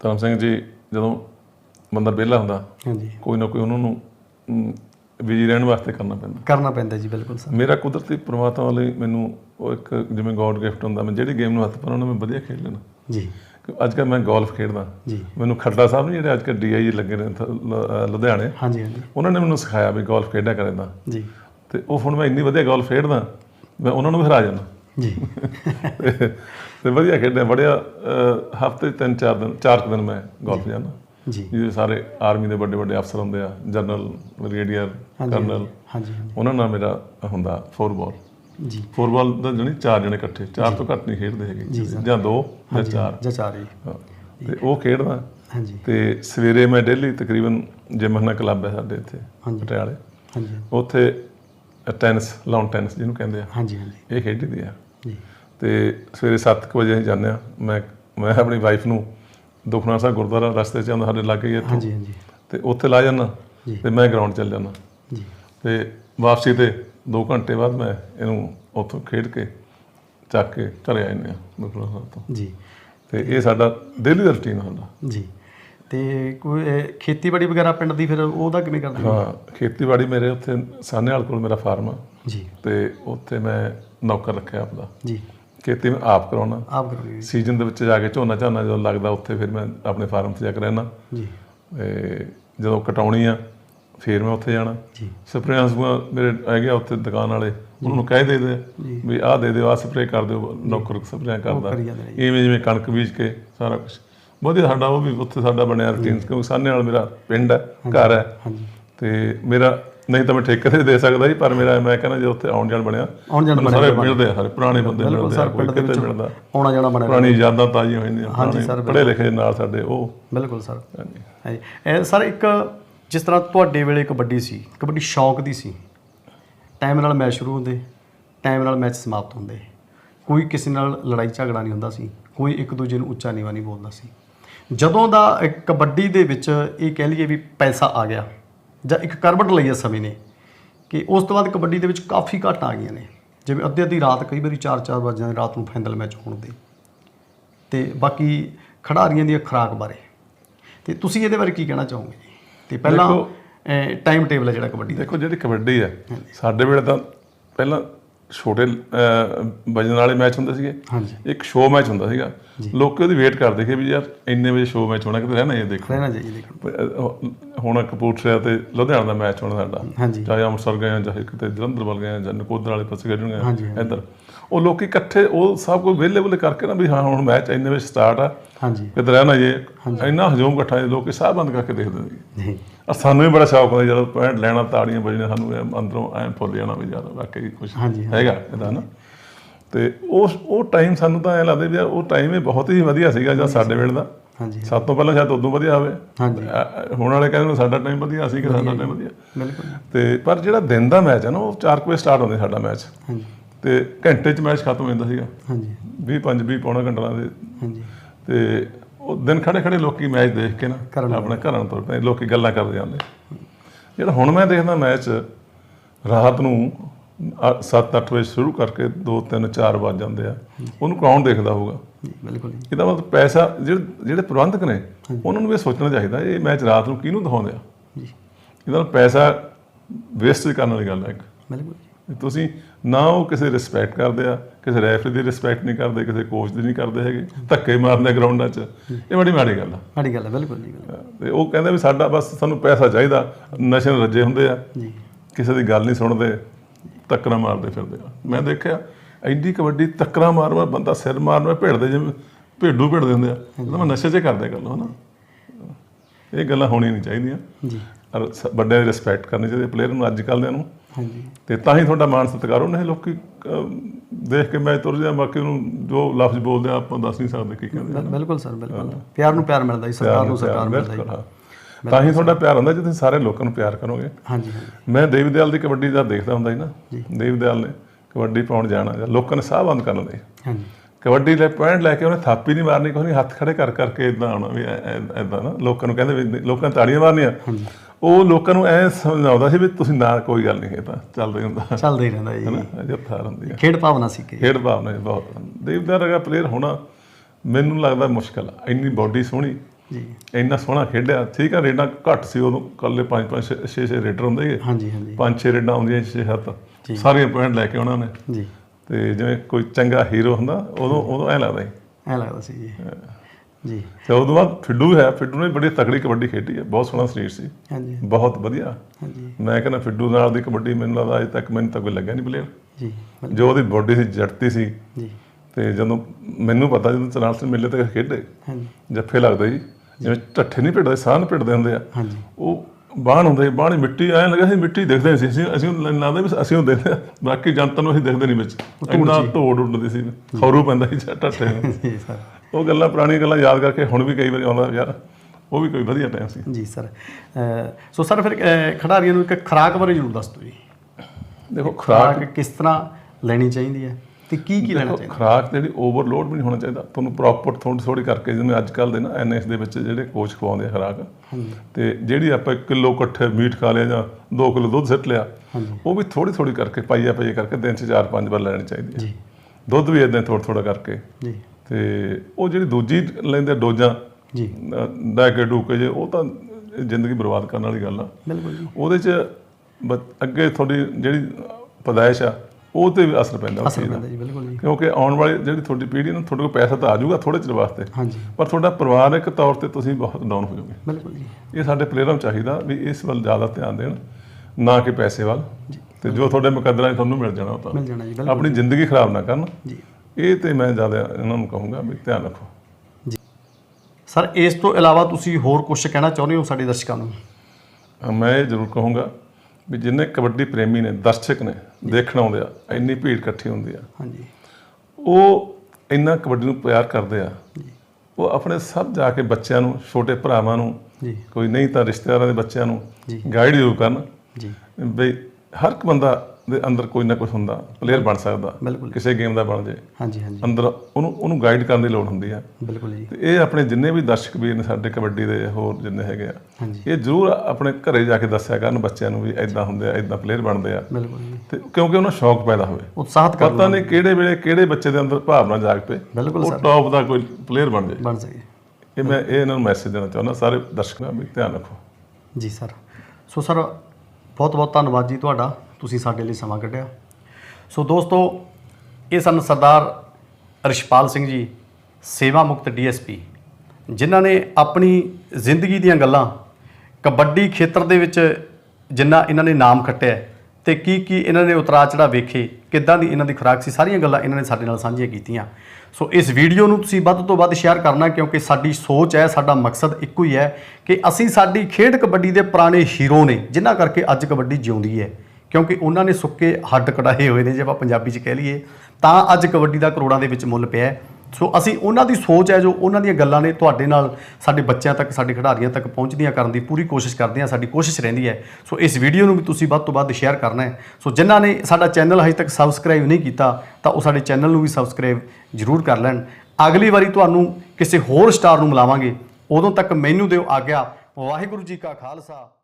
[SPEAKER 2] ਧਰਮ ਸਿੰਘ ਜੀ ਜਦੋਂ ਬੰਦਾ ਵਿਹਲਾ ਹੁੰਦਾ
[SPEAKER 1] ਹਾਂਜੀ।
[SPEAKER 2] ਕੋਈ ਨਾ ਕੋਈ ਉਹਨਾਂ ਨੂੰ ਬਿਜ਼ੀ ਰਹਿਣ ਵਾਸਤੇ ਕਰਨਾ ਪੈਂਦਾ।
[SPEAKER 1] ਕਰਨਾ ਪੈਂਦਾ ਜੀ ਬਿਲਕੁਲ ਸਰ।
[SPEAKER 2] ਮੇਰਾ ਕੁਦਰਤੀ ਪ੍ਰਮਾਤਮਾ ਵਾਲੀ ਮੈਨੂੰ ਉਹ ਇੱਕ ਜਿਵੇਂ ਗੋਡ ਗਿਫਟ ਹੁੰਦਾ ਮੈਂ ਜਿਹੜੀ ਗੇਮ ਨੂੰ ਹੱਥ ਪਾਉਣਾ ਮੈਂ ਵਧੀਆ ਖੇਡ ਲੈਣਾ
[SPEAKER 1] ਜੀ।
[SPEAKER 2] ਅੱਜ ਕੱਲ੍ਹ ਮੈਂ ਗੋਲਫ ਖੇਡਦਾ।
[SPEAKER 1] ਜੀ।
[SPEAKER 2] ਮੈਨੂੰ ਖੱਡਾ ਸਾਹਿਬ ਨੇ ਜਿਹੜੇ ਅੱਜ ਕੱਲ੍ਹ ਡੀਆਈ ਲੱਗੇ ਨੇ ਲੁਧਿਆਣੇ
[SPEAKER 1] ਹਾਂਜੀ ਹਾਂਜੀ।
[SPEAKER 2] ਉਹਨਾਂ ਨੇ ਮੈਨੂੰ ਸਿਖਾਇਆ ਵੀ ਗੋਲਫ ਖੇਡਿਆ ਕਰਦਾ
[SPEAKER 1] ਜੀ।
[SPEAKER 2] ਤੇ ਉਹ ਹੁਣ ਮੈਂ ਇੰਨੀ ਵਧੀਆ ਗੋਲਫ ਖੇਡਦਾ ਮੈਂ ਉਹਨਾਂ ਨੂੰ ਵੀ ਹਰਾ ਜਾਂਦਾ।
[SPEAKER 1] ਜੀ।
[SPEAKER 2] ਤੇ- ਵਧੀਆ ਖੇਡਿਆ ਬੜਿਆ ਹਫ਼ਤੇ ਤਿੰਨ ਚਾਰ ਦਿਨ ਚਾਰ ਦਿਨ ਮੈਂ ਗੋਲਫ ਜਾਂਦਾ।
[SPEAKER 1] ਜੀ।
[SPEAKER 2] ਜਿਹਦੇ ਸਾਰੇ ਆਰਮੀ ਦੇ ਵੱਡੇ ਵੱਡੇ ਅਫਸਰ ਹੁੰਦੇ ਆ ਜਨਰਲ ਬ੍ਰਿਗੇਡੀਅਰ ਕਰਨਲ
[SPEAKER 1] ਹਾਂਜੀ
[SPEAKER 2] ਉਹਨਾਂ ਨਾਲ ਮੇਰਾ ਹੁੰਦਾ ਫੋਰ ਬਾਲ
[SPEAKER 1] ਜੀ।
[SPEAKER 2] ਫੋਰ ਬਾਲ ਦਾ ਜਣੀ ਚਾਰ ਜਣੇ ਇਕੱਠੇ ਚਾਰ ਤੋਂ ਘੱਟ ਨਹੀਂ ਖੇਡਦੇ ਹੈਗੇ। ਜਾਂ ਦੋ ਜਾਂ ਚਾਰ।
[SPEAKER 1] ਜਚਾਰੀ
[SPEAKER 2] ਹਾਂ। ਤੇ ਉਹ ਖੇਡਦਾ।
[SPEAKER 1] ਹਾਂਜੀ।
[SPEAKER 2] ਤੇ ਸਵੇਰੇ ਮੈਂ ਡੇਲੀ ਤਕਰੀਬਨ ਜਿਮਖਾਨਾ ਕਲੱਬ ਹੈ ਸਾਡੇ ਇੱਥੇ। ਪਟਿਆਲੇ।
[SPEAKER 1] ਹਾਂਜੀ।
[SPEAKER 2] ਉੱਥੇ ਟੈਨਿਸ ਲਾਉਨ ਟੈਨਿਸ ਜਿਹਨੂੰ ਕਹਿੰਦੇ ਆ।
[SPEAKER 1] ਹਾਂਜੀ ਹਾਂਜੀ।
[SPEAKER 2] ਇਹ ਖੇਡੀਦੀ ਆ।
[SPEAKER 1] ਜੀ
[SPEAKER 2] ਤੇ ਸਵੇਰੇ 7 ਵਜੇ ਅਸੀਂ ਜਾਂਦੇ ਆ ਮੈਂ ਮੈਂ ਆਪਣੀ ਵਾਈਫ ਨੂੰ ਦੁਖਨਾ ਸਾਹਿਬ ਗੁਰਦੁਆਰਾ ਰਸਤੇ 'ਚ ਆਉਂਦਾ ਸਾਡੇ ਲਾਗੇ ਇੱਥੋਂ।
[SPEAKER 1] ਹਾਂਜੀ ਹਾਂਜੀ।
[SPEAKER 2] ਤੇ ਉੱਥੇ ਲਾ ਜਾਂਦਾ। ਤੇ ਮੈਂ ਗਰਾਊਂਡ ਚੱਲ ਜਾਂਦਾ।
[SPEAKER 1] ਜੀ।
[SPEAKER 2] ਤੇ ਵਾਪਸੀ ਤੇ 2 ਘੰਟੇ ਬਾਅਦ ਮੈਂ ਇਹਨੂੰ ਉੱਥੋਂ ਖੇਡ ਕੇ ਚੱਕ ਕੇ ਘਰੇ ਆ ਜਾਂਦੇ ਆ ਦੁਖਨਾ ਸਾਹਿਬ ਤੋਂ।
[SPEAKER 1] ਜੀ।
[SPEAKER 2] ਤੇ ਇਹ ਸਾਡਾ ਡੇਲੀ ਦਾ ਰੁਟੀਨ ਹੁੰਦਾ
[SPEAKER 1] ਜੀ। ਤੇ ਕੋਈ ਖੇਤੀਬਾੜੀ ਵਗੈਰਾ ਪਿੰਡ ਦੀ ਫਿਰ ਉਹਦਾ ਕਿਵੇਂ ਕਰਦੇ ਹੋ
[SPEAKER 2] ਖੇਤੀਬਾੜੀ ਮੇਰੇ ਉੱਥੇ ਸਾਹਨੇਵਾਲ ਕੋਲ ਮੇਰਾ ਫਾਰਮ ਆ।
[SPEAKER 1] ਜੀ।
[SPEAKER 2] ਤੇ ਉੱਥੇ ਮੈਂ ਨੌਕਰ ਰੱਖਿਆ ਆਪਦਾ।
[SPEAKER 1] ਜੀ।
[SPEAKER 2] ਖੇਤੀ ਮੈਂ ਆਪ ਕਰਾਉਣਾ।
[SPEAKER 1] ਆਪ ਕਰੋਗੇ ਜੀ।
[SPEAKER 2] ਸੀਜ਼ਨ ਦੇ ਵਿੱਚ ਜਾ ਕੇ ਝੋਨਾ ਝਾਨਾ ਜਦੋਂ ਲੱਗਦਾ ਉੱਥੇ ਫਿਰ ਮੈਂ ਆਪਣੇ ਫਾਰਮ ਤੇ ਜਾ ਕੇ ਰਹਿਣਾ
[SPEAKER 1] ਜੀ।
[SPEAKER 2] ਜਦੋਂ ਕਟਾਉਣੀ ਆ ਫਿਰ ਮੈਂ ਉੱਥੇ ਜਾਣਾ।
[SPEAKER 1] ਜੀ।
[SPEAKER 2] ਸਪਰੇਆਂ ਸਪਰੂਆਂ ਮੇਰੇ ਹੈਗੇ ਆ ਉੱਥੇ ਦੁਕਾਨ ਵਾਲੇ। ਉਹਨਾਂ ਨੂੰ ਕਹਿ ਦੇ ਦੇ ਵੀ ਆਹ ਦੇ ਦਿਓ ਆਹ ਸਪਰੇ ਕਰ ਦਿਓ ਨੌਕਰ ਸਪਰੇਆਂ ਕਰਦਾ। ਇਵੇਂ ਜਿਵੇਂ ਕਣਕ ਬੀਜ ਕੇ ਸਾਰਾ ਕੁਝ ਵਧੀਆ ਸਾਡਾ ਉਹ ਵੀ ਉੱਥੇ ਸਾਡਾ ਬਣਿਆ ਰੁਟੀਨ ਕਿਉਂਕਿ ਸਾਹਨੇ ਨਾਲ ਮੇਰਾ ਪਿੰਡ ਹੈ ਘਰ ਹੈ।
[SPEAKER 1] ਹਾਂਜੀ।
[SPEAKER 2] ਤੇ ਮੇਰਾ ਨਹੀਂ ਤਾਂ ਮੈਂ ਠੇਕੇ ਤੇ ਦੇ ਸਕਦਾ ਸੀ ਪਰ ਮੇਰਾ ਮੈਂ ਕਹਿੰਦਾ ਜੇ ਉੱਥੇ ਆਉਣ ਜਾਣ ਬਣਿਆ
[SPEAKER 1] ਆਉਣ ਜਾਣ
[SPEAKER 2] ਮੈਨੂੰ ਸਾਰੇ ਮਿਲਦੇ ਸਾਰੇ ਪੁਰਾਣੇ ਬੰਦੇ
[SPEAKER 1] ਬਿਲਕੁਲ
[SPEAKER 2] ਮਿਲਦੇ ਆ
[SPEAKER 1] ਸਰ ਪਿੰਡ ਦੇ
[SPEAKER 2] ਕਿਤੇ
[SPEAKER 1] ਵਿੱਚ
[SPEAKER 2] ਮਿਲਦਾ।
[SPEAKER 1] ਆਉਣਾ ਜਾਣਾ ਬਣਿਆ
[SPEAKER 2] ਪੁਰਾਣੀ ਯਾਦਾਂ ਤਾਜ਼ੀਆਂ ਹੋ ਜਾਂਦੀਆਂ
[SPEAKER 1] ਹਾਂਜੀ ਸਰ,
[SPEAKER 2] ਪੜ੍ਹੇ ਲਿਖੇ ਨਾਲ ਸਾਡੇ ਉਹ।
[SPEAKER 1] ਬਿਲਕੁਲ ਸਰ।
[SPEAKER 2] ਹਾਂਜੀ।
[SPEAKER 1] ਹਾਂਜੀ। ਇਹ ਸਰ ਇੱਕ ਜਿਸ ਤਰ੍ਹਾਂ ਤੁਹਾਡੇ ਵੇਲੇ ਕਬੱਡੀ ਸੀ ਕਬੱਡੀ ਸ਼ੌਕ ਦੀ ਸੀ। ਟਾਈਮ ਨਾਲ ਮੈਚ ਸ਼ੁਰੂ ਹੁੰਦੇ ਟਾਈਮ ਨਾਲ ਮੈਚ ਸਮਾਪਤ ਹੁੰਦੇ। ਕੋਈ ਕਿਸੇ ਨਾਲ ਲੜਾਈ ਝਗੜਾ ਨਹੀਂ ਹੁੰਦਾ ਸੀ ਕੋਈ ਇੱਕ ਦੂਜੇ ਨੂੰ ਉੱਚਾ ਨੀਵਾਂ ਨਹੀਂ ਬੋਲਦਾ ਸੀ। ਜਦੋਂ ਦਾ ਕਬੱਡੀ ਦੇ ਵਿੱਚ ਇਹ ਕਹਿ ਲਈਏ ਵੀ ਪੈਸਾ ਆ ਗਿਆ ਜਾਂ ਇੱਕ ਕਰਵਟ ਲਈ ਹੈ ਸਮੇਂ ਨੇ ਕਿ ਉਸ ਤੋਂ ਬਾਅਦ ਕਬੱਡੀ ਦੇ ਵਿੱਚ ਕਾਫੀ ਘਾਟਾਂ ਆ ਗਈਆਂ ਨੇ। ਜਿਵੇਂ ਅੱਧੀ ਅੱਧੀ ਰਾਤ ਕਈ ਵਾਰੀ 4-4 ਵਜੇ ਰਾਤ ਨੂੰ ਫਾਈਨਲ ਮੈਚ ਹੋਣ ਦੇ। ਤੇ ਬਾਕੀ ਖਿਡਾਰੀਆਂ ਦੀ ਖੁਰਾਕ ਬਾਰੇ। ਤੇ ਤੁਸੀਂ ਇਹਦੇ ਬਾਰੇ ਕੀ ਕਹਿਣਾ ਚਾਹੋਗੇ ਜੀ? ਤੇ ਪਹਿਲਾਂ ਟਾਈਮ ਟੇਬਲ ਹੈ ਜਿਹੜਾ ਕਬੱਡੀ ਦਾ।
[SPEAKER 2] ਦੇਖੋ ਜਿਹੜੀ ਕਬੱਡੀ ਹੈ ਸਾਡੇ ਵੇਲੇ ਤਾਂ ਪਹਿਲਾਂ ਛੋਟੇ ਵਜਨ ਵਾਲੇ ਮੈਚ ਹੁੰਦੇ ਸੀਗੇ।
[SPEAKER 1] ਹਾਂਜੀ।
[SPEAKER 2] ਇੱਕ ਸ਼ੋਅ ਮੈਚ ਹੁੰਦਾ ਸੀਗਾ। ਲੋਕ ਉਹਦੀ ਵੇਟ ਕਰਦੇ ਸੀ ਵੀ ਯਾਰ ਇੰਨੇ ਵਜੇ ਸ਼ੋਅ ਮੈਚ ਹੋਣਾ ਕਿਤੇ ਰਹਿਣਾ ਇਹ ਦੇਖੋ।
[SPEAKER 1] ਰਹਿਣਾ ਚਾਹੀਏ ਦੇਖੋ।
[SPEAKER 2] ਹੁਣ ਕਪੂਰਥਲਾ ਤੇ ਲੁਧਿਆਣਾ ਦਾ ਮੈਚ ਹੋਣਾ ਸਾਡਾ। ਚਾਹੇ ਅੰਮ੍ਰਿਤਸਰ ਗਏ ਹਾਂ, ਚਾਹੇ ਕਿਤੇ ਜਲੰਧਰ ਵੱਲ ਗਏ ਜਾਂ ਨਕੋਦਰ ਵਾਲੇ ਪਾਸੇ ਗਏ ਹੋਣਗੇ ਇੱਧਰ। ਉਹ ਲੋਕੀ ਇਕੱਠੇ ਉਹ ਸਭ ਕੁਝ ਵਿਹਲੇ ਕਰਕੇ ਨਾ ਵੀ ਹਾਂ ਹੁਣ ਮੈਚ ਇੰਨੇ ਵਜੇ ਸਟਾਰਟ ਆ
[SPEAKER 1] ਹਾਂਜੀ।
[SPEAKER 2] ਕਿਤੇ ਰਹਿਣਾ ਜੇ ਇੰਨਾ ਹਜੂਮ ਇਕੱਠਾ ਲੋਕੀ ਸਾਹ ਬੰਦ ਕਰਕੇ ਦੇਖਦੇ ਨੇ।
[SPEAKER 1] ਜੀ।
[SPEAKER 2] ਆ ਸਾਨੂੰ ਵੀ ਬੜਾ ਸ਼ੌਕ ਹੁੰਦਾ ਜਦੋਂ ਪੁਆਇੰਟ ਲੈਣਾ ਤਾੜੀਆਂ ਵੱਜਣੀਆਂ ਸਾਨੂੰ ਅੰਦਰੋਂ ਐਂ ਫੁੱਲ ਜਾਣਾ ਵੀ ਯਾਰ ਵਾਕਈ ਕੁਝ
[SPEAKER 1] ਹਾਂਜੀ,
[SPEAKER 2] ਹੈਗਾ ਇਹਦਾ ਨਾ। ਤੇ ਉਸ ਉਹ ਟਾਈਮ ਸਾਨੂੰ ਤਾਂ ਐਂ ਲੱਗਦਾ ਵੀ ਉਹ ਟਾਈਮ ਹੀ ਬਹੁਤ ਹੀ ਵਧੀਆ ਸੀਗਾ ਜਾਂ ਸਾਡੇ ਵੇਲੇ ਦਾ।
[SPEAKER 1] ਹਾਂਜੀ।
[SPEAKER 2] ਸਭ ਤੋਂ ਪਹਿਲਾਂ ਸ਼ਾਇਦ ਉਦੋਂ ਵਧੀਆ ਹੋਵੇ।
[SPEAKER 1] ਹਾਂਜੀ।
[SPEAKER 2] ਹੁਣ ਵਾਲੇ ਕਹਿੰਦੇ ਨੇ ਸਾਡਾ ਟਾਈਮ ਵਧੀਆ ਸੀ ਕਿ ਸਾਡਾ ਟਾਈਮ ਵਧੀਆ।
[SPEAKER 1] ਬਿਲਕੁਲ।
[SPEAKER 2] ਤੇ ਪਰ ਜਿਹੜਾ ਦਿਨ ਦਾ ਮੈਚ ਹੈ ਨਾ ਉਹ 4 ਵਜੇ ਸਟਾਰਟ ਹੁੰਦਾ ਸਾਡਾ ਮੈਚ
[SPEAKER 1] ਹਾਂਜੀ।
[SPEAKER 2] ਤੇ ਘੰਟੇ 'ਚ ਮੈਚ ਖਤਮ ਹੋ ਜਾਂਦਾ ਸੀਗਾ।
[SPEAKER 1] ਹਾਂਜੀ।
[SPEAKER 2] 20 5 20 ਪੌਣਾ ਘੰਟਾ ਦੇ।
[SPEAKER 1] ਹਾਂਜੀ।
[SPEAKER 2] ਤੇ ਉਹ ਦਿਨ ਖੜੇ ਖੜੇ ਲੋਕੀ ਮੈਚ ਦੇਖ ਕੇ ਨਾ ਆਪਣੇ ਘਰਾਂ ਪਏ ਲੋਕੀ ਗੱਲਾਂ ਕਰਦੇ ਜਾਂਦੇ ਜਿਹੜਾ ਹੁਣ ਮੈਂ ਦੇਖਦਾ ਮੈਚ ਰਾਤ ਨੂੰ 7-8 ਵਜੇ ਸ਼ੁਰੂ ਕਰਕੇ 2-3 4 ਵੱਜ ਜਾਂਦੇ ਆ। ਉਹਨੂੰ ਕੌਣ ਦੇਖਦਾ ਹੋਊਗਾ।
[SPEAKER 1] ਬਿਲਕੁਲ
[SPEAKER 2] ਇਹਦਾ ਮਤਲਬ ਪੈਸਾ ਜਿਹੜੇ ਜਿਹੜੇ ਪ੍ਰਬੰਧਕ ਨੇ ਉਹਨਾਂ ਨੂੰ ਇਹ ਸੋਚਣਾ ਚਾਹੀਦਾ ਇਹ ਮੈਚ ਰਾਤ ਨੂੰ ਕਿਹਨੂੰ ਦਿਖਾਉਂਦੇ ਆ?
[SPEAKER 1] ਜੀ।
[SPEAKER 2] ਇਹਦਾ ਪੈਸਾ ਵੇਸਟ ਕਰਨ ਵਾਲੀ ਗੱਲ ਹੈ ਇੱਕ।
[SPEAKER 1] ਬਿਲਕੁਲ ਜੀ।
[SPEAKER 2] ਤੁਸੀਂ ਨਾ ਉਹ ਕਿਸੇ ਰਿਸਪੈਕਟ ਕਰਦੇ ਆ ਕਿਸੇ ਰੈਫਰੀ ਦੀ ਰਿਸਪੈਕਟ ਨਹੀਂ ਕਰਦੇ ਕਿਸੇ ਕੋਚ ਦੀ ਨਹੀਂ ਕਰਦੇ ਹੈਗੇ ਧੱਕੇ ਮਾਰਦੇ ਗਰਾਊਂਡਾਂ 'ਚ। ਇਹ ਬੜੀ ਮਾੜੀ ਗੱਲ ਆ।
[SPEAKER 1] ਸਾਡੀ ਗੱਲ ਹੈ ਬਿਲਕੁਲ ਜੀ
[SPEAKER 2] ਤੇ ਉਹ ਕਹਿੰਦੇ ਵੀ ਸਾਡਾ ਬਸ ਸਾਨੂੰ ਪੈਸਾ ਚਾਹੀਦਾ ਨਸ਼ੇ ਰੱਜੇ ਹੁੰਦੇ ਆ।
[SPEAKER 1] ਜੀ।
[SPEAKER 2] ਕਿਸੇ ਦੀ ਗੱਲ ਨਹੀਂ ਸੁਣਦੇ ਟੱਕਰਾਂ ਮਾਰਦੇ ਫਿਰਦੇ ਆ। ਮੈਂ ਦੇਖਿਆ ਐਡੀ ਕਬੱਡੀ ਟੱਕਰਾਂ ਮਾਰ ਮਾਰ ਬੰਦਾ ਸਿਰ ਮਾਰ ਮਾਰ ਭਿੜਦੇ ਜਿਵੇਂ ਭੇਡੂ ਭਿੜਦੇ ਹੁੰਦੇ ਆ। ਮੈਂ ਨਸ਼ੇ 'ਚ ਕਰਦੇ ਗੱਲ ਹਨਾ? ਇਹ ਗੱਲਾਂ ਹੋਣੀਆਂ ਨਹੀਂ ਚਾਹੀਦੀਆਂ।
[SPEAKER 1] ਜੀ।
[SPEAKER 2] ਔਰ ਵੱਡਿਆਂ ਦੀ ਰਿਸਪੈਕਟ ਕਰਨੀ ਚਾਹੀਦੀ ਪਲੇਅਰ ਨੂੰ ਅੱਜ ਕੱਲ੍ਹ ਦੇ ਨੂੰ।
[SPEAKER 1] ਹਾਂਜੀ।
[SPEAKER 2] ਤੇ ਤਾਂ ਹੀ ਤੁਹਾਡਾ ਮਾਣ ਸਤਿਕਾਰ ਉਹਨੇ ਲੋਕੀ ਦੇਖ ਕੇ ਮੈਚ ਤੁਰ ਜਾ ਬਾਕੀ ਉਹਨੂੰ ਜੋ ਲਫ਼ਜ਼ ਬੋਲਦੇ ਆ ਆਪਾਂ ਦੱਸ ਨਹੀਂ ਸਕਦੇ ਕੀ ਕਹਿੰਦੇ
[SPEAKER 1] ਬਿਲਕੁਲ ਸਰ ਬਿਲਕੁਲ। ਪਿਆਰ ਨੂੰ ਪਿਆਰ ਮਿਲਦਾ ਜੀ ਸਰਕਾਰ ਨੂੰ ਸਰਕਾਰ ਮਿਲਦਾ ਜੀ।
[SPEAKER 2] ਤਾਂ ਹੀ ਤੁਹਾਡਾ ਪਿਆਰ ਹੁੰਦਾ ਜੇ ਤੁਸੀਂ ਸਾਰੇ ਲੋਕਾਂ ਨੂੰ ਪਿਆਰ ਕਰੋਗੇ।
[SPEAKER 1] ਹਾਂਜੀ
[SPEAKER 2] ਮੈਂ ਦੇਵਦਿਆਲ ਦੀ ਕਬੱਡੀ ਦਾ ਦੇਖਦਾ ਹੁੰਦਾ ਸੀ ਨਾ। ਦੇਵਦਿਆਲ ਨੇ ਕਬੱਡੀ ਪਾਉਣ ਜਾਣਾ ਜਾਂ ਲੋਕਾਂ ਨੇ ਸਾਹ ਬੰਦ ਕਰ ਲੈਂਦੇ
[SPEAKER 1] ਹਾਂਜੀ।
[SPEAKER 2] ਕਬੱਡੀ ਲੈ ਪੁਆਇੰਟ ਲੈ ਕੇ ਉਹਨੇ ਥਾਪੀ ਨਹੀਂ ਮਾਰਨੀ ਕੋਈ ਹੱਥ ਖੜੇ ਕਰ ਕਰਕੇ ਇਦਾਂ ਆਉਣਾ ਵੀ ਐਦਾਂ ਨਾ ਲੋਕਾਂ ਨੂੰ ਕਹਿੰਦੇ ਵੀ ਲੋਕਾਂ ਨੇ ਤਾੜੀਆਂ ਮਾਰਨੀਆਂ। ਉਹ ਲੋਕਾਂ ਨੂੰ ਐ ਸਮਝਾਉਂਦਾ ਸੀ ਵੀ ਤੁਸੀਂ ਨਾ ਕੋਈ ਗੱਲ ਨਹੀਂ ਇਹ ਤਾਂ ਚੱਲਦਾ ਹੀ ਹੁੰਦਾ।
[SPEAKER 1] ਚੱਲਦਾ ਹੀ ਰਹਿੰਦਾ ਜੀ।
[SPEAKER 2] ਹਨਾ ਅਜੇ ਥਾਰ ਹੁੰਦੀ ਹੈ
[SPEAKER 1] ਖੇਡ ਭਾਵਨਾ ਸੀ ਕਿ
[SPEAKER 2] ਖੇਡ ਭਾਵਨਾ ਬਹੁਤ। ਦੇਵਦਾਰ ਵਰਗਾ ਪਲੇਅਰ ਹੋਣਾ ਮੈਨੂੰ ਲੱਗਦਾ ਮੁਸ਼ਕਲ ਆ। ਇੰਨੀ ਬਾਡੀ ਸੋਹਣੀ
[SPEAKER 1] ਜੀ।
[SPEAKER 2] ਇੰਨਾ ਸੋਹਣਾ ਖੇਡਿਆ। ਠੀਕ ਆ ਰੇਡਾਂ ਘੱਟ ਸੀ ਉਦੋਂ। ਕੱਲੇ 5 5 6 6 ਰੇਡਰ ਹੁੰਦੇ ਸੀਗੇ।
[SPEAKER 1] ਹਾਂਜੀ ਹਾਂਜੀ।
[SPEAKER 2] ਪੰਜ ਛੇ ਰੇਡਾਂ ਆਉਂਦੀਆਂ 6 7 ਸਾਰੀਆਂ ਪੁਆਇੰਟ ਲੈ ਕੇ ਉਹਨਾਂ ਨੇ।
[SPEAKER 1] ਜੀ।
[SPEAKER 2] ਤੇ ਜਿਵੇਂ ਕੋਈ ਚੰਗਾ ਹੀਰੋ ਹੁੰਦਾ ਉਦੋਂ ਉਦੋਂ ਐ ਲੱਗਦਾ ਸੀ।
[SPEAKER 1] ਐ ਲੱਗਦਾ ਸੀ ਜੀ। ਜੀ।
[SPEAKER 2] ਤੇ ਉਦੋਂ ਬਾਅਦ ਫਿੱਡੂ ਹੈ। ਫਿੱਡੂ ਨੇ ਬੜੀ ਤਕੜੀ ਕਬੱਡੀ ਖੇਡੀ ਹੈ। ਬਹੁਤ ਸੋਹਣਾ ਸਰੀਰ ਸੀ।
[SPEAKER 1] ਹਾਂਜੀ।
[SPEAKER 2] ਬਹੁਤ ਵਧੀਆ।
[SPEAKER 1] ਹਾਂਜੀ।
[SPEAKER 2] ਮੈਂ ਕਹਿੰਦਾ ਫਿੱਡੂ ਨਾਲ ਦੀ ਕਬੱਡੀ ਮੈਨੂੰ ਲੱਗਦਾ ਅਜੇ ਤੱਕ ਮੈਨੂੰ ਤਾਂ ਕੋਈ ਲੱਗਿਆ ਨਹੀਂ ਪਲੇਅਰ
[SPEAKER 1] ਜੀ
[SPEAKER 2] ਜੋ ਉਹਦੀ ਬੋਡੀ ਸੀ ਜੜਤੀ ਸੀ।
[SPEAKER 1] ਜੀ।
[SPEAKER 2] ਤੇ ਜਦੋਂ ਮੈਨੂੰ ਪਤਾ ਜਦੋਂ ਚਨਾਲ ਸਿੰਘ ਮੇਲੇ ਤੇ ਖੇਡੇ
[SPEAKER 1] ਹਾਂਜੀ।
[SPEAKER 2] ਜੱਫੇ ਲੱਗਦੇ ਜੀ ਜਿਵੇਂ ਢੱਠੇ ਨਹੀਂ ਭਿੜਦੇ ਸਾਹ ਨਹੀਂ ਭਿੜਦੇ ਹੁੰਦੇ ਆ।
[SPEAKER 1] ਹਾਂਜੀ।
[SPEAKER 2] ਉਹ ਬਾਣ ਹੁੰਦੇ ਬਾਣ ਮਿੱਟੀ ਐ ਲੱਗਾ ਸੀ ਮਿੱਟੀ ਦਿਖਦੇ ਸੀ। ਅਸੀਂ ਅਸੀਂ ਲੱਗਦਾ ਵੀ ਅਸੀਂ ਉਹ ਦੇਖਦੇ। ਬਾਕੀ ਜਨਤਾ ਨੂੰ ਅਸੀਂ ਦੇਖਦੇ ਨਹੀਂ ਵਿੱਚ। ਇੰਨਾ ਢੋੜ ਉੱਡਦੀ ਸੀ। ਖੌਰੂ ਪੈਂਦਾ ਸੀ ਢੱਠੇ ਨੂੰ।
[SPEAKER 1] ਜੀ ਸਰ।
[SPEAKER 2] ਉਹ ਗੱਲਾਂ ਪੁਰਾਣੀਆਂ ਗੱਲਾਂ ਯਾਦ ਕਰਕੇ ਹੁਣ ਵੀ ਕਈ ਵਾਰੀ ਆਉਂਦਾ ਯਾਰ ਉਹ ਵੀ ਕੋਈ ਵਧੀਆ ਟਾਈਮ ਸੀ।
[SPEAKER 1] ਜੀ ਸਰ। ਸੋ ਸਰ ਫਿਰ ਖਿਡਾਰੀਆਂ ਨੂੰ ਇੱਕ ਖੁਰਾਕ ਬਾਰੇ ਜ਼ਰੂਰ ਦੱਸ ਦਿਓ ਜੀ।
[SPEAKER 2] ਦੇਖੋ ਖੁਰਾਕ
[SPEAKER 1] ਕਿਸ ਤਰ੍ਹਾਂ ਲੈਣੀ ਚਾਹੀਦੀ ਹੈ? ਤੇ ਕੀ ਕੀ ਲੈਣਾ ਚਾਹੀਦਾ?
[SPEAKER 2] ਖੁਰਾਕ ਜਿਹੜੀ ਓਵਰਲੋਡ ਵੀ ਨਹੀਂ ਹੋਣਾ ਚਾਹੀਦਾ। ਤੁਹਾਨੂੰ ਪ੍ਰੋਪਰ ਥੋੜੀ ਥੋੜੀ ਕਰਕੇ ਜਿਵੇਂ ਅੱਜ ਕੱਲ ਦੇ ਨਾ ਐਨਐਸ ਦੇ ਵਿੱਚ ਜਿਹੜੇ ਕੋਚ ਖਵਾਉਂਦੇ ਆ ਖੁਰਾਕ ਤੇ ਜਿਹੜੀ ਆਪਾਂ ਕਿਲੋ ਇਕੱਠੇ ਮੀਟ ਖਾ ਲਿਆ ਜਾਂ 2 ਕਿਲੋ ਦੁੱਧ ਸਿੱਟ ਲਿਆ ਉਹ ਵੀ ਥੋੜੀ ਥੋੜੀ ਕਰਕੇ ਪਾਈਆ ਪਾਈਆ ਕਰਕੇ ਦਿਨ 'ਚ 4-5 ਵਾਰ ਲੈਣੀ ਚਾਹੀਦੀ ਹੈ।
[SPEAKER 1] ਜੀ।
[SPEAKER 2] ਦੁੱਧ ਵੀ ਇਦਾਂ ਥੋੜਾ ਥੋੜਾ ਕਰਕੇ।
[SPEAKER 1] ਜੀ।
[SPEAKER 2] ਤੇ ਉਹ ਜਿਹੜੀ ਦੂਜੀ ਲੈਂਦੇ ਡੋਜ਼ਾਂ
[SPEAKER 1] ਜੀ।
[SPEAKER 2] ਲੈ ਕੇ ਡੂਕੇ ਜੇ ਉਹ ਤਾਂ ਜ਼ਿੰਦਗੀ ਬਰਬਾਦ ਕਰਨ ਵਾਲੀ ਗੱਲ ਆ।
[SPEAKER 1] ਬਿਲਕੁਲ ਜੀ।
[SPEAKER 2] ਉਹਦੇ 'ਚ ਅੱਗੇ ਤੁਹਾਡੀ ਜਿਹੜੀ ਪਦਾਇਸ਼ ਆ ਉਹ ਤੇ ਵੀ ਅਸਰ ਪੈਂਦਾ
[SPEAKER 1] ਅਸਰ ਪੈਂਦਾ ਜੀ ਬਿਲਕੁਲ ਜੀ।
[SPEAKER 2] ਕਿਉਂਕਿ ਆਉਣ ਵਾਲੀ ਜਿਹੜੀ ਤੁਹਾਡੀ ਪੀੜ੍ਹੀ ਨੂੰ ਤੁਹਾਡੇ ਕੋਲ ਪੈਸਾ ਤਾਂ ਆ ਜਾਊਗਾ ਥੋੜੇ ਚਿਰ ਵਾਸਤੇ।
[SPEAKER 1] ਹਾਂਜੀ।
[SPEAKER 2] ਪਰ ਤੁਹਾਡਾ ਪਰਿਵਾਰਕ ਤੌਰ ਤੇ ਤੁਸੀਂ ਬਹੁਤ ਡਾਊਨ ਹੋ ਜਾਓਗੇ।
[SPEAKER 1] ਬਿਲਕੁਲ ਜੀ।
[SPEAKER 2] ਇਹ ਸਾਡੇ ਪਲੇਅਰਾਂ ਨੂੰ ਚਾਹੀਦਾ ਵੀ ਇਸ ਵੱਲ ਜ਼ਿਆਦਾ ਧਿਆਨ ਦੇਣ ਨਾ ਕਿ ਪੈਸੇ ਵੱਲ। ਤੇ ਜੋ ਤੁਹਾਡੇ ਮੁਕੱਦਰਾਂ 'ਚ ਤੁਹਾਨੂੰ ਮਿਲ ਜਾਣਾ ਉਹ ਤਾਂ
[SPEAKER 1] ਮਿਲ ਜਾਣਾ ਜੀ ਬਿਲਕੁਲ।
[SPEAKER 2] ਆਪਣੀ ਜ਼ਿੰਦਗੀ ਖਰਾਬ ਨਾ ਕਰਨ।
[SPEAKER 1] ਜੀ।
[SPEAKER 2] ਇਹ ਤੇ ਮੈਂ ਜ਼ਿਆਦਾ ਇਹਨਾਂ ਨੂੰ ਕਹੂੰਗਾ ਵੀ ਧਿਆਨ ਰੱਖੋ।
[SPEAKER 1] ਸਰ ਇਸ ਤੋਂ ਇਲਾਵਾ ਤੁਸੀਂ ਹੋਰ ਕੁਝ ਕਹਿਣਾ ਚਾਹੁੰਦੇ ਹੋ ਸਾਡੇ ਦਰਸ਼ਕਾਂ ਨੂੰ?
[SPEAKER 2] ਮੈਂ ਇਹ ਜ਼ਰੂਰ ਕਹੂੰਗਾ ਵੀ ਜਿੰਨੇ ਕਬੱਡੀ ਪ੍ਰੇਮੀ ਨੇ ਦਰਸ਼ਕ ਨੇ ਦੇਖਣ ਆਉਂਦੇ ਆ ਇੰਨੀ ਭੀੜ ਇਕੱਠੀ ਹੁੰਦੀ ਆ।
[SPEAKER 1] ਹਾਂਜੀ।
[SPEAKER 2] ਉਹ ਇੰਨਾ ਕਬੱਡੀ ਨੂੰ ਪਿਆਰ ਕਰਦੇ ਆ। ਉਹ ਆਪਣੇ ਸਭ ਜਾ ਕੇ ਬੱਚਿਆਂ ਨੂੰ ਛੋਟੇ ਭਰਾਵਾਂ ਨੂੰ
[SPEAKER 1] ਜੀ।
[SPEAKER 2] ਕੋਈ ਨਹੀਂ ਤਾਂ ਰਿਸ਼ਤੇਦਾਰਾਂ ਦੇ ਬੱਚਿਆਂ ਨੂੰ। ਗਾਈਡ ਜ਼ਰੂਰ ਕਰਨ।
[SPEAKER 1] ਜੀ।
[SPEAKER 2] ਬਈ ਹਰ ਇੱਕ ਬੰਦਾ ਦੇ ਅੰਦਰ ਕੋਈ ਨਾ ਕੁਝ ਹੁੰਦਾ ਪਲੇਅਰ ਬਣ ਸਕਦਾ
[SPEAKER 1] ਬਿਲਕੁਲ।
[SPEAKER 2] ਕਿਸੇ ਗੇਮ ਦਾ ਬਣ ਜੇ।
[SPEAKER 1] ਹਾਂਜੀ ਹਾਂਜੀ।
[SPEAKER 2] ਅੰਦਰ ਉਹਨੂੰ ਉਹਨੂੰ ਗਾਈਡ ਕਰਨ ਦੀ ਲੋੜ ਹੁੰਦੀ ਆ।
[SPEAKER 1] ਬਿਲਕੁਲ ਜੀ।
[SPEAKER 2] ਤੇ ਇਹ ਆਪਣੇ ਜਿੰਨੇ ਵੀ ਦਰਸ਼ਕ ਵੀਰ ਨੇ ਸਾਡੇ ਕਬੱਡੀ ਦੇ ਹੋਰ ਜਿੰਨੇ ਹੈਗੇ ਆ
[SPEAKER 1] ਹਾਂਜੀ।
[SPEAKER 2] ਇਹ ਜ਼ਰੂਰ ਆਪਣੇ ਘਰੇ ਜਾ ਕੇ ਦੱਸਿਆ ਕਰਨ ਬੱਚਿਆਂ ਨੂੰ ਵੀ ਐਦਾਂ ਹੁੰਦੇ ਆ ਐਦਾਂ ਪਲੇਅਰ ਬਣਦੇ ਆ।
[SPEAKER 1] ਬਿਲਕੁਲ ਜੀ।
[SPEAKER 2] ਤੇ ਕਿਉਂਕਿ ਉਹਨਾਂ ਸ਼ੌਕ ਪੈਦਾ ਹੋਵੇ।
[SPEAKER 1] ਉਤਸ਼ਾਹਤ ਕਰ
[SPEAKER 2] ਪਤਾ ਨਹੀਂ ਕਿਹੜੇ ਵੇਲੇ ਕਿਹੜੇ ਬੱਚੇ ਦੇ ਅੰਦਰ ਭਾਵਨਾ ਜਾਗ ਪਏ।
[SPEAKER 1] ਬਿਲਕੁਲ
[SPEAKER 2] ਉਹ ਟੌਪ ਦਾ ਕੋਈ ਪਲੇਅਰ ਬਣ ਜਾਏ
[SPEAKER 1] ਬਣ ਸਕੇ।
[SPEAKER 2] ਇਹ ਮੈਂ ਇਹ ਇਹਨਾਂ ਨੂੰ ਮੈਸੇਜ ਦੇਣਾ ਚਾਹੁੰਦਾ ਸਾਰੇ ਦਰਸ਼ਕਾਂ ਵੀ ਧਿਆਨ ਰੱਖੋ।
[SPEAKER 1] ਜੀ ਸਰ। ਸੋ ਸਰ ਬਹੁਤ ਬਹੁਤ ਧੰਨਵਾਦ ਜੀ ਤੁਹਾਡਾ। ਤੁਸੀਂ ਸਾਡੇ ਲਈ ਸਮਾਂ ਕੱਢਿਆ। ਸੋ ਦੋਸਤੋ, ਇਹ ਸਨ ਸਰਦਾਰ ਰਿਸ਼ਪਾਲ ਸਿੰਘ ਜੀ ਸੇਵਾ ਮੁਕਤ ਡੀਐਸਪੀ, ਜਿਨ੍ਹਾਂ ਨੇ ਆਪਣੀ ਜ਼ਿੰਦਗੀ ਦੀਆਂ ਗੱਲਾਂ ਕਬੱਡੀ ਖੇਤਰ ਦੇ ਵਿੱਚ ਜਿੰਨਾ ਇਹਨਾਂ ਨੇ ਨਾਮ ਖੱਟਿਆ ਹੈ ਤੇ ਕੀ ਕੀ ਇਹਨਾਂ ਨੇ ਉਤਰਾਅ ਚੜਾ ਵੇਖੇ, ਕਿੱਦਾਂ ਦੀ ਇਹਨਾਂ ਦੀ ਖੁਰਾਕ ਸੀ, ਸਾਰੀਆਂ ਗੱਲਾਂ ਇਹਨਾਂ ਨੇ ਸਾਡੇ ਨਾਲ ਸਾਂਝੀਆਂ ਕੀਤੀਆਂ। ਸੋ ਇਸ ਵੀਡੀਓ ਨੂੰ ਤੁਸੀਂ ਵੱਧ ਤੋਂ ਵੱਧ ਸ਼ੇਅਰ ਕਰਨਾ ਕਿਉਂਕਿ ਸਾਡੀ ਸੋਚ ਹੈ, ਸਾਡਾ ਮਕਸਦ ਇੱਕੋ ਹੀ ਹੈ ਕਿ ਅਸੀਂ ਸਾਡੀ ਖੇਡ ਕਬੱਡੀ ਦੇ ਪੁਰਾਣੇ ਹੀਰੋ ਨੇ, ਜਿਨ੍ਹਾਂ ਕਰਕੇ ਅੱਜ ਕਬੱਡੀ ਜਿਉਂਦੀ ਹੈ। ਕਿਉਂਕਿ ਉਹਨਾਂ ਨੇ ਸੁੱਕੇ ਹੱਡ ਕਟਾਏ ਹੋਏ ਨੇ ਜੇ ਆਪਾਂ ਪੰਜਾਬੀ 'ਚ ਕਹਿ ਲਈਏ, ਤਾਂ ਅੱਜ ਕਬੱਡੀ ਦਾ ਕਰੋੜਾਂ ਦੇ ਵਿੱਚ ਮੁੱਲ ਪਿਆ ਸੋ ਅਸੀਂ ਉਹਨਾਂ ਦੀ ਸੋਚ ਹੈ ਜੋ ਉਹਨਾਂ ਦੀਆਂ ਗੱਲਾਂ ਨੇ ਤੁਹਾਡੇ ਨਾਲ, ਸਾਡੇ ਬੱਚਿਆਂ ਤੱਕ, ਸਾਡੇ ਖਿਡਾਰੀਆਂ ਤੱਕ ਪਹੁੰਚਦੀਆਂ ਕਰਨ ਦੀ ਪੂਰੀ ਕੋਸ਼ਿਸ਼ ਕਰਦੇ ਹਾਂ, ਸਾਡੀ ਕੋਸ਼ਿਸ਼ ਰਹਿੰਦੀ ਹੈ। ਸੋ ਇਸ ਵੀਡੀਓ ਨੂੰ ਵੀ ਤੁਸੀਂ ਵੱਧ ਤੋਂ ਵੱਧ ਸ਼ੇਅਰ ਕਰਨਾ ਹੈ। ਸੋ ਜਿਨ੍ਹਾਂ ਨੇ ਸਾਡਾ ਚੈਨਲ ਹਜੇ ਤੱਕ ਸਬਸਕ੍ਰਾਈਬ ਨਹੀਂ ਕੀਤਾ, ਤਾਂ ਉਹ ਸਾਡੇ ਚੈਨਲ ਨੂੰ ਵੀ ਸਬਸਕ੍ਰਾਈਬ ਜ਼ਰੂਰ ਕਰ ਲੈਣ। ਅਗਲੀ ਵਾਰੀ ਤੁਹਾਨੂੰ ਕਿਸੇ ਹੋਰ ਸਟਾਰ ਨੂੰ ਮਿਲਾਵਾਂਗੇ। ਉਦੋਂ ਤੱਕ ਮੈਨੂੰ ਦਿਓ ਆਗਿਆ। ਵਾਹਿਗੁਰੂ ਜੀ ਕਾ ਖਾਲਸਾ।